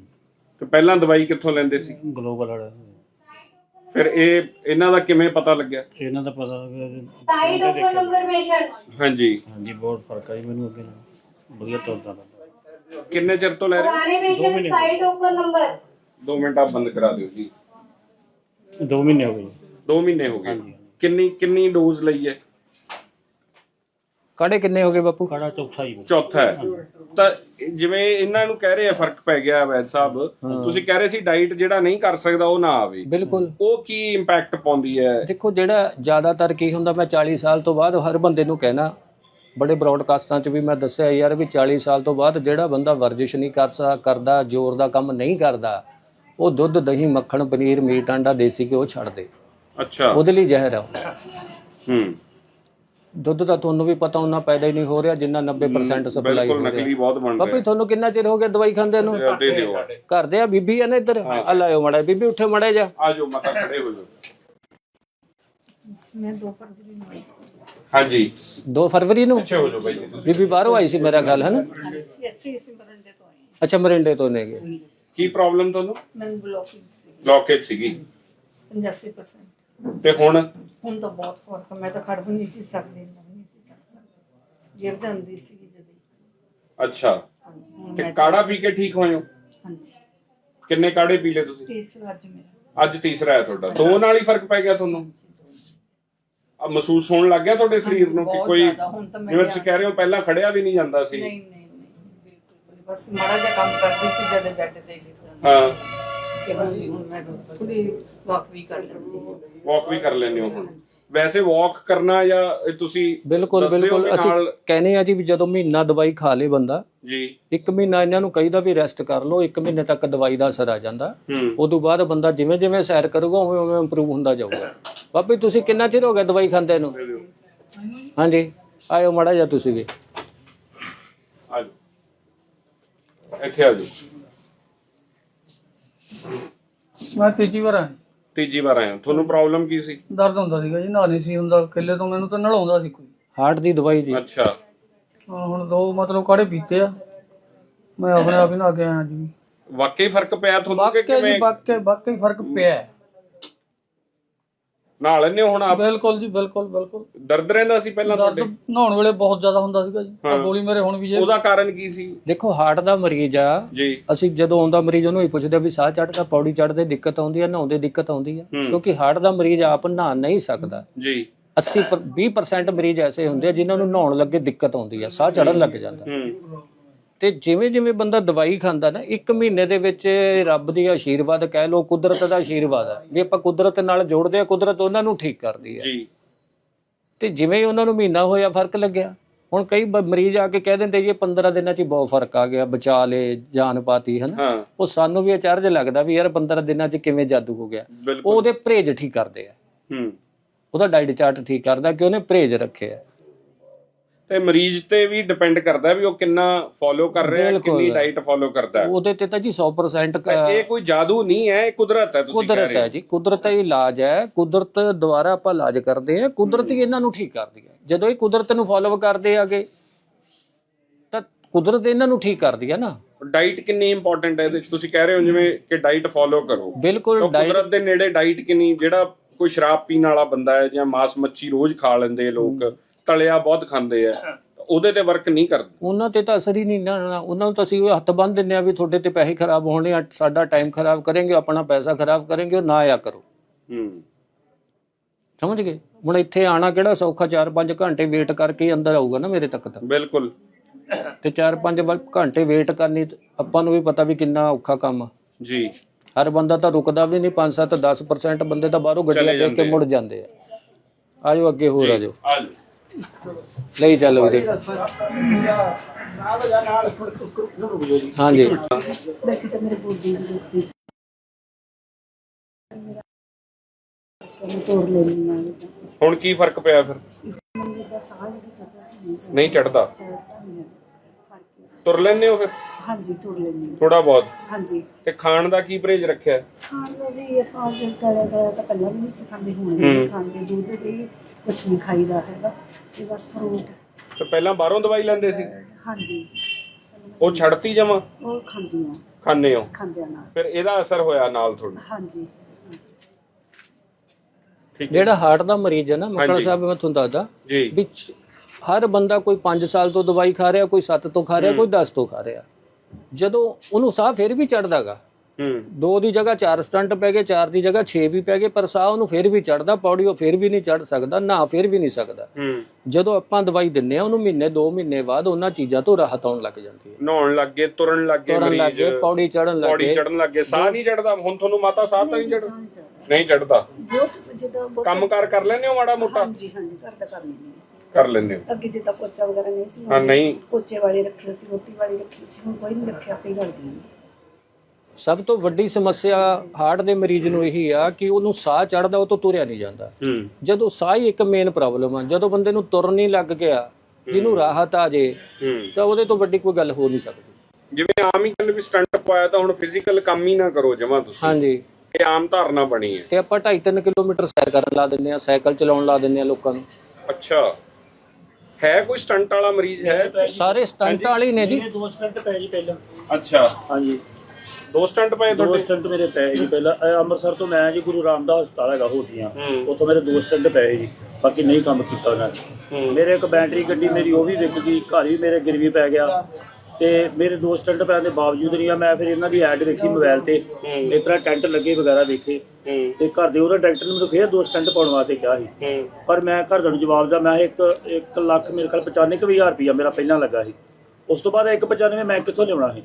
A: ਤੇ ਪਹਿਲਾਂ ਦਵਾਈ ਕਿੱਥੋਂ ਲੈਂਦੇ ਸੀ?
B: ਗਲੋਬਲ ਵਾਲਾ
A: ਫਿਰ ਇਹ ਇਹਨਾਂ ਦਾ ਕਿਵੇਂ ਪਤਾ ਲੱਗਿਆ?
B: ਇਹਨਾਂ ਦਾ ਪਤਾ
G: ਸਾਈਡ ਓਪਨ ਨੰਬਰ ਪੇਸ਼ੈਂਟ
A: ਹਾਂਜੀ।
B: ਹਾਂਜੀ ਬਹੁਤ ਫ਼ਰਕ ਆ ਜੀ ਮੈਨੂੰ ਅੱਗੇ ਨਾਲੋਂ। ਵਧੀਆ ਤੁਰਦਾ ਰਹਿੰਦਾ
A: ਕਿੰਨੇ ਚਿਰ ਤੋਂ ਲੈ ਰਹੇ
G: ਸਾਰੇ
A: ਹੋ 2 ਮਿੰਟ ਆਪ ਬੰਦ ਕਰਾ ਦਿਓ ਜੀ।
B: 2 ਮਹੀਨੇ ਹੋ ਗਏ ਜੀ।
A: 2 ਮਹੀਨੇ ਹੋ ਗਏ। ਕਿੰਨੀ ਕਿੰਨੀ ਡੋਜ਼ ਲਈ ਹੈ?
F: ਕਾੜੇ ਕਿੰਨੇ ਹੋ ਗਏ ਬਾਪੂ?
B: ਕਾੜਾ ਚੌਥਾ ਹੀ।
A: ਚੌਥਾ ਹੈ। ਤਾਂ ਜਿਵੇਂ ਇਹਨਾਂ ਨੂੰ ਕਹਿ ਰਹੇ ਆ ਫ਼ਰਕ ਪੈ ਗਿਆ ਵੈਦ ਸਾਹਿਬ। ਤੁਸੀਂ ਕਹਿ ਰਹੇ ਸੀ ਡਾਈਟ ਜਿਹੜਾ ਨਹੀਂ ਕਰ ਸਕਦਾ ਉਹ ਨਾ ਆਵੇ।
F: ਬਿਲਕੁਲ।
A: ਉਹ ਕੀ ਇੰਪੈਕਟ ਪਾਉਂਦੀ ਹੈ?
F: ਦੇਖੋ ਜਿਹੜਾ ਜ਼ਿਆਦਾਤਰ ਕੀ ਹੁੰਦਾ ਮੈਂ 40 ਸਾਲ ਤੋਂ ਬਾਅਦ ਹਰ ਬੰਦੇ ਨੂੰ ਕਹਿਣਾ ਬੜੇ ਬ੍ਰੌਡਕਾਸਟਾਂ 'ਚ ਵੀ ਮੈਂ ਦੱਸਿਆ ਯਾਰ ਵੀ 40 ਸਾਲ ਤੋਂ ਬਾਅਦ ਜਿਹੜਾ ਬੰਦਾ ਵਰਜਿਸ਼ ਨਹੀਂ ਕਰ ਸਕ- ਕਰਦਾ ਜ਼ੋਰ ਦਾ ਕੰਮ ਨਹੀਂ ਕਰਦਾ ਉਹ ਦੁੱਧ ਦਹੀਂ ਮੱਖਣ ਪਨੀਰ ਮੀਟ ਆਂਡਾ ਦੇਸੀ ਘਿਓ ਛੱਡ ਦੇ।
A: ਅੱਛਾ।
F: ਉਹਦੇ ਲਈ ਜ਼ਹਿਰ ਆ।
A: ਹੂੰ।
F: ਦੁੱਧ ਤਾਂ ਤੁਹਾਨੂੰ ਵੀ ਪਤਾ ਉਹਨਾਂ ਪੈਦਾ ਹੀ ਨਹੀਂ ਹੋ ਰਿਹਾ ਜਿੰਨਾ 90% ਸਪਲਾਈ
A: ਬਿਲਕੁਲ ਨਕਲੀ ਬਹੁਤ ਬਣ
F: ਬਾਬੇ
A: ਰਿਹਾ
F: ਤੁਹਾਨੂੰ ਕਿੰਨਾ ਚਿਰ ਹੋ ਗਿਆ ਦਵਾਈ ਖਾਂਦੇ ਨੂੰ? ਅੱਡੇ ਆ ਬੀਬੀ ਆ ਨਾ ਇੱਧਰ? ਆ ਲਾਇਓ ਮੜਾ ਬੀਬੀ ਉੱਠੇ ਮੜਾ ਜਾ
A: ਆ ਜਾਓ ਮਾਤਾ ਖੜੇ ਹੋ ਜਾਓ।
E: ਮੈਂ ਦੋ ਪਰਦੇ ਦੀ ਸੀ।
A: ਹਾਂਜੀ।
F: 2 ਫਰਵਰੀ ਨੂੰ?
A: ਪਿੱਛੇ ਹੋ ਜਾਓ ਬਾਈ ਜੀ
F: ਬੀਬੀ ਬਾਹਰੋਂ ਆਈ ਸੀ ਮੇਰਾ ਗੱਲ ਹੈ ਨਾ ਅੱਛਾ ਮਰਿੰਡੇ ਤੋਂ ਨੇਗੇ।
A: ਕੀ ਪ੍ਰੋਬਲਮ ਤੁਹਾਨੂੰ?
E: ਮੈਨੂੰ ਬਲੌਕਿੰਗ ਸੀ
A: ਬਲੌਕੇਜ ਸੀਗੀ।
E: 85%
A: ਤੇ ਹੁਣ
E: ਹੁਣ ਤਾਂ ਬਹੁਤ ਫ਼ਰਕ ਮੈਂ ਤਾਂ ਖੜ ਵੀ ਨਹੀਂ ਸੀ ਸਕਦੀ ਨਹੀਂ ਸੀ ਚੱਲ ਸਕਦੀ। ਗਿਰ ਜਾਂਦੀ ਸੀ ਜਦੋਂ।
A: ਅੱਛਾ। ਤੇ ਕਾੜਾ ਪੀ ਕੇ ਠੀਕ ਹੋਏ ਹੋ?
E: ਹਾਂਜੀ।
A: ਕਿੰਨੇ ਕਾੜੇ ਪੀ ਲਏ ਤੁਸੀਂ?
E: ਤੀਸਰਾ ਅੱਜ ਮੇਰਾ।
A: ਅੱਜ ਤੀਸਰਾ ਹੈ ਤੁਹਾਡਾ। ਦੋ ਨਾਲ ਹੀ ਫ਼ਰਕ ਪੈ ਗਿਆ ਤੁਹਾਨੂੰ? ਆ ਮਹਿਸੂਸ ਹੋਣ ਲੱਗ ਗਿਆ ਤੁਹਾਡੇ ਸਰੀਰ ਨੂੰ ਕਿ
E: ਬਹੁਤ
A: ਕੋਈ
E: ਜ਼ਿਆਦਾ, ਹੁਣ ਤਾਂ ਮੈਂ
A: ਜਿਵੇਂ ਤੁਸੀਂ ਕਹਿ ਰਹੇ ਹੋ ਪਹਿਲਾਂ ਖੜਿਆ ਵੀ ਨਹੀਂ ਜਾਂਦਾ ਸੀ।
E: ਨਹੀਂ ਨਹੀਂ ਨਹੀਂ ਬਿਲਕੁਲ ਵੀ। ਬਸ ਮਾੜਾ ਜਿਹਾ ਕੰਮ ਕਰਦੀ ਸੀ ਜਦ ਬੈੱਡ ਤੇ ਗਿਰ ਜਾਂਦੀ
A: ਹਾਂ।
E: ਹੁਣ ਮੈਂ ਥੋੜੀ ਵਾਕ ਵੀ ਕਰ ਲੈਂਦੀ ਹਾਂ।
A: ਵਾਕ ਵੀ ਕਰ ਲੈਂਦੇ ਹੋ ਹੁਣ। ਵੈਸੇ ਵਾਕ ਕਰਨਾ ਜਾਂ ਇਹ ਤੁਸੀਂ
F: ਬਿਲਕੁਲ
A: ਦੱਸਦੇ ਹੋ
F: ਬਿਲਕੁਲ।
A: ਕਿ
F: ਅਸੀਂ
A: ਨਾਲ-
F: ਕਹਿੰਦੇ ਆ ਜੀ ਵੀ ਜਦੋਂ ਮਹੀਨਾ ਦਵਾਈ ਖਾ ਲੇ ਬੰਦਾ
A: ਜੀ।
F: ਇੱਕ ਮਹੀਨਾ ਇਹਨਾਂ ਨੂੰ ਕਹੀਦਾ ਵੀ ਰੈਸਟ ਕਰ ਲਓ ਇੱਕ ਮਹੀਨੇ ਤੱਕ ਦਵਾਈ ਦਾ ਅਸਰ ਆ ਜਾਂਦਾ।
A: ਹੂੰ।
F: ਉਦੋਂ ਬਾਅਦ ਬੰਦਾ ਜਿਵੇਂ ਜਿਵੇਂ ਸੈਰ ਕਰੂਗਾ ਉਵੇਂ ਉਵੇਂ ਇੰਪਰੂਵ ਹੁੰਦਾ ਜਾਊਗਾ। ਬਾਬੀ ਤੁਸੀਂ ਕਿੰਨਾ ਚਿਰ ਹੋ ਗਿਆ ਦਵਾਈ ਖਾਂਦੇ ਨੂੰ? ਹਾਂਜੀ। ਆਇਓ ਮਾੜਾ ਜਿਹਾ ਤੁਸੀਂ ਵੀ।
A: ਆ ਜਾਓ ਇੱਥੇ ਆ ਜਾਓ
H: ਮੈਂ ਤੀਜੀ ਵਾਰ ਆਇਆ।
A: ਤੀਜੀ ਵਾਰ ਆਏ ਹੋ ਤੁਹਾਨੂੰ ਪ੍ਰੋਬਲਮ ਕੀ ਸੀ?
H: ਦਰਦ ਹੁੰਦਾ ਸੀਗਾ ਜੀ ਨਹਾ ਨਹੀਂ ਸੀ ਹੁੰਦਾ ਕਿੱਲੇ ਤੋਂ ਮੈਨੂੰ ਤਾਂ ਨਲਾਉਂਦਾ ਸੀ ਕੋਈ।
F: ਹਾਰਟ ਦੀ ਦਵਾਈ ਜੀ।
A: ਅੱਛਾ।
H: ਹਾਂ, ਹੁਣ ਦੋ ਮਤਲਬ ਕਾੜੇ ਪੀਤੇ ਆ। ਮੈਂ ਆਪਣੇ ਆਪ ਹੀ ਨਹਾ ਕੇ ਆਇਆ ਜੀ।
A: ਵਾਕਈ ਫ਼ਰਕ ਪਿਆ ਤੁਹਾਨੂੰ ਕਿ
H: ਵਾਕਿਆ ਜੀ
A: ਕਿਵੇਂ?
H: ਵਾਕਿਆ ਵਾਕਿਆ ਹੀ ਫ਼ਰਕ ਪਿਆ। ਹੈ।
A: ਨਾਲ ਲੈਨੇ ਹੁਣ ਆਪ?
H: ਬਿਲਕੁਲ ਜੀ ਬਿਲਕੁਲ ਬਿਲਕੁਲ।
A: ਦਰਦ ਰਹਿੰਦਾ ਸੀ ਪਹਿਲਾਂ
H: ਦਰਦ
A: ਤੁਹਾਡੇ?
H: ਨਹਾਉਣ ਵੇਲੇ ਬਹੁਤ ਜ਼ਿਆਦਾ ਹੁੰਦਾ ਸੀਗਾ ਜੀ। ਆਹ
A: ਹਾਂ।
H: ਗੋਲੀ ਮੇਰੇ ਹੁਣ ਵੀ ਜੇ
A: ਉਹਦਾ ਕਾਰਨ ਕੀ ਸੀ?
F: ਦੇਖੋ ਹਾਰਟ ਦਾ ਮਰੀਜ਼ ਆ।
A: ਜੀ।
F: ਅਸੀਂ ਜਦੋਂ ਆਉਂਦਾ ਮਰੀਜ਼ ਉਹਨੂੰ ਹੀ ਪੁੱਛਦੇ ਆ ਵੀ ਸਾਹ ਚੜਦਾ ਪੌੜੀ ਚੜਦੇ ਦਿੱਕਤ ਆਉਂਦੀ ਹੈ ਨਹਾਉਂਦੇ ਦਿੱਕਤ ਆਉਂਦੀ ਹੂੰ। ਕਿਉਂਕਿ ਹਾਰਟ ਦਾ ਮਰੀਜ਼ ਆਪ ਨਹਾ ਨਹੀਂ ਸਕਦਾ।
A: ਜੀ।
F: 80 ਪਰ- 20% ਮਰੀਜ਼ ਐਸੇ ਹੁੰਦੇ ਆ ਜਿਨ੍ਹਾਂ ਨੂੰ ਨਹਾਉਣ ਲੱਗੇ ਦਿੱਕਤ ਆਉਂਦੀ ਹੈ ਸਾਹ ਚੜਨ ਲੱਗ ਜਾਂਦਾ।
A: ਹੂੰ।
F: ਤੇ ਜਿਵੇਂ ਜਿਵੇਂ ਬੰਦਾ ਦਵਾਈ ਖਾਂਦਾ ਨਾ ਇੱਕ ਮਹੀਨੇ ਦੇ ਵਿੱਚ ਰੱਬ ਦੀ ਆਸ਼ੀਰਵਾਦ ਕਹਿ ਲੋ ਕੁਦਰਤ ਦਾ ਆਸ਼ੀਰਵਾਦ ਹੈ ਵੀ ਆਪਾਂ ਕੁਦਰਤ ਨਾਲ ਜੋੜਦੇ ਆ ਕੁਦਰਤ ਉਹਨਾਂ ਨੂੰ ਠੀਕ ਕਰਦੀ ਹੈ
A: ਜੀ।
F: ਤੇ ਜਿਵੇਂ ਉਹਨਾਂ ਨੂੰ ਮਹੀਨਾ ਹੋਇਆ ਫ਼ਰਕ ਲੱਗਿਆ। ਹੁਣ ਕਈ ਮਰੀਜ਼ ਆ ਕੇ ਕਹਿ ਦਿੰਦੇ ਜੀ ਇਹ 15 ਦਿਨਾਂ 'ਚ ਬਹੁਤ ਫ਼ਰਕ ਆ ਗਿਆ ਬਚਾ ਲੇ ਜਾਨ ਪਾਤੀ ਹਨਾ। ਉਹ ਸਾਨੂੰ ਵੀ ਅਚਰਜ ਲੱਗਦਾ ਵੀ ਯਾਰ 15 ਦਿਨਾਂ 'ਚ ਕਿਵੇਂ ਜਾਦੂ ਹੋ ਗਿਆ। ਉਹਦੇ ਪਰਹੇਜ ਠੀਕ ਕਰਦੇ ਆ।
A: ਹੂੰ।
F: ਉਹਦਾ ਡਾਈਟ ਚਾਰਟ ਠੀਕ ਕਰਦਾ ਕਿ ਉਹਨੇ ਪਰਹੇਜ ਰੱਖਿਆ
A: ਤੇ ਮਰੀਜ਼ ਤੇ ਵੀ ਡਿਪੈਂਡ ਕਰਦਾ ਵੀ ਉਹ ਕਿੰਨਾ ਫੋਲੋ ਕਰ ਰਿਹਾ
F: ਬਿਲਕੁਲ।
A: ਕਿੰਨੀ ਡਾਈਟ ਫੋਲੋ ਕਰਦਾ। ਹੈ
F: ਉਹਦੇ ਤੇ ਤਾਂ ਜੀ 100% ਕ-
A: ਇਹ ਕੋਈ ਜਾਦੂ ਨਹੀਂ ਹੈ ਇਹ ਕੁਦਰਤ ਹੈ ਤੁਸੀਂ ਕਹਿ
F: ਕੁਦਰਤ
A: ਰਹੇ
F: ਹੈ ਜੀ ਕੁਦਰਤ ਦਾ ਹੀ ਇਲਾਜ ਹੈ ਕੁਦਰਤ ਦੁਆਰਾ ਆਪਾਂ ਇਲਾਜ ਕਰਦੇ ਆ ਕੁਦਰਤ ਹੀ ਇਹਨਾਂ ਨੂੰ ਠੀਕ ਕਰਦੀ ਹੈ। ਜਦੋਂ ਇਹ ਕੁਦਰਤ ਨੂੰ ਫੋਲੋ ਕਰਦੇ ਆਗੇ ਤਾਂ ਕੁਦਰਤ ਇਹਨਾਂ ਨੂੰ ਠੀਕ ਕਰਦੀ ਹੈ ਨਾ।
A: ਡਾਈਟ ਕਿੰਨੀ ਇੰਪੋਰਟੈਂਟ ਹੈ ਇਹਦੇ ਵਿੱਚ ਤੁਸੀਂ ਕਹਿ ਰਹੇ ਹੋ ਜਿਵੇਂ ਕਿ ਡਾਈਟ ਫੋਲੋ ਕਰੋ।
F: ਬਿਲਕੁਲ
A: ਕੁਦਰਤ ਦੇ ਨੇੜੇ ਡਾਈਟ ਕਿੰਨੀ ਜਿਹੜਾ ਕੋਈ ਸ਼ਰਾਬ ਪੀਣ ਵਾਲਾ ਬੰਦਾ ਹੈ ਜਾਂ ਮਾਸ ਮੱਛੀ ਰੋਜ਼ ਖਾ ਲੈਂਦੇ ਲੋਕ ਤਲਿਆ ਬਹੁਤ ਖਾਂਦੇ ਆ। ਉਹਦੇ ਤੇ ਵਰਕ ਨਹੀਂ ਕਰਦੇ।
F: ਉਹਨਾਂ ਤੇ ਤਾਂ ਅਸਰ ਹੀ ਨਹੀਂ ਨਾ। ਉਹਨਾਂ ਨੂੰ ਤਾਂ ਅਸੀਂ ਉਹ ਹੱਥ ਬੰਨ ਦਿੰਦੇ ਆ ਵੀ ਤੁਹਾਡੇ ਤੇ ਪੈਸੇ ਖਰਾਬ ਹੋਣੇ ਆ ਸਾਡਾ ਟਾਈਮ ਖਰਾਬ ਕਰਨਗੇ ਆਪਣਾ ਪੈਸਾ ਖਰਾਬ ਕਰਨਗੇ ਉਹ ਨਾ ਆਇਆ ਕਰੋ।
A: ਹੂੰ।
F: ਸਮਝ ਗਏ? ਹੁਣ ਇੱਥੇ ਆਣਾ ਕਿਹੜਾ ਸੌਖਾ? 4-5 ਘੰਟੇ ਵੇਟ ਕਰਕੇ ਹੀ ਅੰਦਰ ਆਊਗਾ ਨਾ ਮੇਰੇ ਤੱਕ ਤਾਂ।
A: ਬਿਲਕੁਲ।
F: ਤੇ 4-5 ਘੰਟੇ ਵੇਟ ਕਰਨੀ ਤੇ ਆਪਾਂ ਨੂੰ ਵੀ ਪਤਾ ਵੀ ਕਿੰਨਾ ਔਖਾ ਕੰਮ ਆ।
A: ਜੀ।
F: ਹਰ ਬੰਦਾ ਤਾਂ ਰੁਕਦਾ ਵੀ ਨਹੀਂ 5-7 10% ਬੰਦੇ ਤਾਂ ਬਾਹਰੋਂ ਗੱਡੀਆਂ
A: ਚਲੇ
F: ਦੇਖ ਕੇ
A: ਜਾਂਦੇ
F: ਮੁੜ ਜਾਂਦੇ ਆ। ਆਜੋ ਅੱਗੇ ਹੋਰ ਆਜੋ।
A: ਆ ਜਾਓ
F: ਲਈ ਚੱਲ ਵੀਰੇ ਹਾਂਜੀ।
E: ਵੈਸੇ ਤਾਂ ਮੇਰੇ ਬੋਲਦੀ ਦੀ ਰੋਟੀ ਮੈਂ ਤੋੜ ਲੈਣੀ ਮੈਂ
A: ਹੁਣ ਕੀ ਫ਼ਰਕ ਪਿਆ ਫਿਰ?
E: ਸਾਹ ਸੀ ਨਹੀਂ
A: ਨਹੀਂ ਚੜਦਾ?
E: ਚੜਦਾ ਨਹੀਂ ਫ਼ਰਕ ਹੈ।
A: ਤੁਰ ਲੈਂਦੇ ਹੋ ਫਿਰ?
E: ਹਾਂਜੀ ਤੋੜ ਲੈਣੀ
A: ਥੋੜਾ ਬਹੁਤ?
E: ਹਾਂਜੀ।
A: ਤੇ ਖਾਣ ਦਾ ਕੀ ਪਰਹੇਜ ਰੱਖਿਆ?
E: ਖਾਣ ਨੂੰ ਵੀ ਆਪਾਂ ਜਦ ਕਰਿਆ ਤਾਂ ਪਹਿਲਾਂ ਵੀ ਨਹੀਂ ਸਿਖਾਉਂਦੇ ਹੁਣ ਵੀ ਨਹੀਂ ਖਾਂਦੇ। ਦੁੱਧ ਦੀ ਕੁਛ ਨਹੀਂ ਖਾਈਦਾ ਹੈਗਾ ਤੇ ਬਸ ਫਰੂਟ
A: ਤੇ ਪਹਿਲਾਂ ਬਾਹਰੋਂ ਦਵਾਈ ਲੈਂਦੇ ਸੀ?
E: ਹਾਂਜੀ।
A: ਉਹ ਛੱਡਤੀ ਜਮਾ?
E: ਉਹ ਖਾਂਦੀਆਂ
A: ਖਾਂਦੇ ਹੋ?
E: ਖਾਂਦਿਆਂ ਨਾਲ।
A: ਫਿਰ ਇਹਦਾ ਅਸਰ ਹੋਇਆ ਨਾਲ ਤੁਹਾਨੂੰ
E: ਹਾਂਜੀ ਹਾਂਜੀ।
A: ਠੀਕ ਹੈ।
F: ਜਿਹੜਾ ਹਾਰਟ ਦਾ ਮਰੀਜ਼ ਹੈ ਨਾ
A: ਹਾਂਜੀ।
F: ਸਾਹਿਬ ਮੈਂ ਤੁਹਾਨੂੰ ਦੱਸਦਾ
A: ਜੀ।
F: ਵੀ ਚ- ਹਰ ਬੰਦਾ ਕੋਈ 5 ਸਾਲ ਤੋਂ ਦਵਾਈ ਖਾ ਰਿਹਾ ਕੋਈ 7 ਤੋਂ ਖਾ ਰਿਹਾ ਕੋਈ 10 ਤੋਂ ਖਾ ਰਿਹਾ। ਜਦੋਂ ਉਹਨੂੰ ਸਾਹ ਫਿਰ ਵੀ ਚੜਦਾਗਾ ਦੋ ਦੀ ਜਗ੍ਹਾ ਚਾਰ ਸਟੰਟ ਪੈ ਗਏ ਚਾਰ ਦੀ ਜਗ੍ਹਾ 6 ਵੀ ਪੈ ਗਏ ਪਰ ਸਾਹ ਉਹਨੂੰ ਫਿਰ ਵੀ ਚੜਦਾ ਪੌੜੀ ਉਹ ਫਿਰ ਵੀ ਨਹੀਂ ਚੜ ਸਕਦਾ ਨਾ ਫਿਰ ਵੀ ਨਹੀਂ ਸਕਦਾ।
A: ਹੂੰ।
F: ਜਦੋਂ ਆਪਾਂ ਦਵਾਈ ਦਿੰਨੇ ਆ ਉਹਨੂੰ ਮਹੀਨੇ 2 ਮਹੀਨੇ ਬਾਅਦ ਉਹਨਾਂ ਚੀਜ਼ਾਂ ਤੋਂ ਰਾਹਤ ਆਉਣ ਲੱਗ ਜਾਂਦੀ ਹੈ।
A: ਨਹਾਉਣ ਲੱਗ ਗਏ ਤੁਰਨ ਲੱਗ ਗਏ
F: ਤੁਰਨ ਲੱਗ
A: ਮਰੀਜ਼।
F: ਪੌੜੀ ਚੜਨ ਲੱਗ
A: ਪੌੜੀ ਚੜਨ ਲੱਗ ਗਏ ਸਾਹ ਨਹੀਂ ਚੜਦਾ ਹੁਣ ਤੁਹਾਨੂੰ ਮਾਤਾ ਸਾਹ ਤਾਂ ਨਹੀਂ ਚੜਦਾ ਨਹੀਂ ਚੜਦਾ
E: ਬਹੁਤ
A: ਕੰਮਕਾਰ ਕਰ ਲੈਂਦੇ ਹੋ ਮਾੜਾ ਮੋਟਾ?
E: ਹਾਂਜੀ ਹਾਂਜੀ ਘਰ ਦਾ ਕਰ ਲੈਂਦੀ ਹਾਂ।
A: ਕਰ ਲੈਂਦੇ ਹੋ।
E: ਅੱਗੇ ਜਿੱਦਾਂ ਪੋਚਾ ਵਗੈਰਾ ਨਹੀਂ ਸੀ
A: ਹਾਂ ਨਹੀਂ।
E: ਪੋਚੇ ਵਾਲੀ ਰੱਖੀ ਸੀ ਰੋਟੀ ਵਾਲੀ ਰੱਖੀ ਸੀ ਹੁਣ ਕੋਈ ਨਹੀਂ ਰੱਖਿਆ ਆਪੇ ਕਰਦੀ ਹਾਂ।
F: ਸਭ ਤੋਂ ਵੱਡੀ ਸਮੱਸਿਆ ਹਾਰਟ ਦੇ ਮਰੀਜ਼ ਨੂੰ ਇਹੀ ਆ ਕਿ ਉਹਨੂੰ ਸਾਹ ਚੜਦਾ ਉਹ ਤੋਂ ਤੁਰਿਆ ਨਹੀਂ ਜਾਂਦਾ। ਜਦੋਂ ਸਾਹ ਹੀ ਇੱਕ ਮੇਨ ਪ੍ਰੋਬਲਮ ਆ ਜਦੋਂ ਬੰਦੇ ਨੂੰ ਤੁਰਨ ਨਹੀਂ ਲੱਗ ਗਿਆ ਜਿਹਨੂੰ ਰਾਹਤ ਆ ਜੇ ਤਾਂ ਉਹਦੇ ਤੋਂ ਵੱਡੀ ਕੋਈ ਗੱਲ ਹੋ ਨਹੀਂ ਸਕਦੀ।
A: ਜਿਵੇਂ ਆਮ ਹੀ ਕਹਿੰਦੇ ਵੀ ਸਟੰਟ ਪਾਇਆ ਤਾਂ ਹੁਣ ਫਿਜ਼ੀਕਲ ਕੰਮ ਹੀ ਨਾ ਕਰੋ ਜਮਾ ਤੁਸੀਂ।
F: ਹਾਂਜੀ।
A: ਇਹ ਆਮ ਧਾਰਨਾ ਬਣੀ ਹੈ।
F: ਤੇ ਆਪਾਂ 2.5 ਕਿਲੋਮੀਟਰ ਸੈਰ ਕਰਨ ਲਾ ਦਿੰਦੇ ਆ ਸਾਈਕਲ ਚਲਾਉਣ ਲਾ ਦਿੰਦੇ ਆ ਲੋਕਾਂ ਨੂੰ।
A: ਅੱਛਾ। ਹੈ ਕੋਈ ਸਟੰਟ ਵਾਲਾ ਮਰੀਜ਼ ਹੈ?
F: ਸਾਰੇ ਸਟੰਟ ਵਾਲੇ ਨੇ ਜੀ।
B: ਦੋ ਸਟੰਟ ਜੀ ਪਹਿਲਾਂ।
A: ਅੱਛਾ।
B: ਹਾਂਜੀ।
A: ਦੋ ਸਟੰਟ ਪਏ
B: ਦੋ
A: ਤੁਹਾਡੇ?
B: ਸਟੰਟ ਮੇਰੇ ਪਏ ਜੀ ਪਹਿਲਾਂ। ਇਹ ਅੰਮ੍ਰਿਤਸਰ ਤੋਂ ਮੈਂ ਜੀ ਗੁਰੂ ਰਾਮਦਾਸ ਹਸਪਤਾਲ ਹੈਗਾ ਹੋਤੀਆਂ
A: ਹੂੰ।
B: ਉੱਥੋਂ ਮੇਰੇ ਦੋ ਸਟੰਟ ਪਏ ਜੀ ਬਾਕੀ ਨਹੀਂ ਕੰਮ ਕੀਤਾ ਉਹਨਾਂ ਨੇ
A: ਹੂੰ।
B: ਮੇਰੇ ਇੱਕ ਬੈਟਰੀ ਗੱਡੀ ਮੇਰੀ ਉਹ ਵੀ ਵਿਕ ਗਈ। ਘਰ ਵੀ ਮੇਰੇ ਗਿਰਵੀ ਪੈ ਗਿਆ। ਤੇ ਮੇਰੇ ਦੋ ਸਟੰਟ ਪੈਣ ਦੇ ਬਾਵਜੂਦ ਨਹੀਂ ਆ ਮੈਂ ਫਿਰ ਇਹਨਾਂ ਦੀ ਐਡ ਵੇਖੀ ਮੋਬਾਈਲ ਤੇ। ਇਸ ਤਰ੍ਹਾਂ ਟੈਂਟ ਲੱਗੇ ਵਗੈਰਾ ਦੇਖੇ
A: ਹੂੰ।
B: ਤੇ ਘਰ ਦੇ ਉਹਦਾ ਡਾਕਟਰ ਨੇ ਮੈਨੂੰ ਫੇਰ ਦੋ ਸਟੰਟ ਪਾਉਣ ਵਾਸਤੇ ਕਿਹਾ ਸੀ।
A: ਹੂੰ।
B: ਪਰ ਮੈਂ ਘਰ ਨੂੰ ਜਵਾਬ ਦਾ ਮੈਂ ਇੱਕ 1 ਲੱਖ ਮੇਰੇ ਕੋਲ 95000 ਰੁਪਇਆ ਮੇਰਾ ਪਹਿਲਾਂ ਲੱਗਾ ਸੀ। ਉਸ ਤੋਂ ਬਾਅਦ 195 ਮੈਂ ਕਿੱਥੋਂ ਲਿਆਉਣਾ ਸੀ?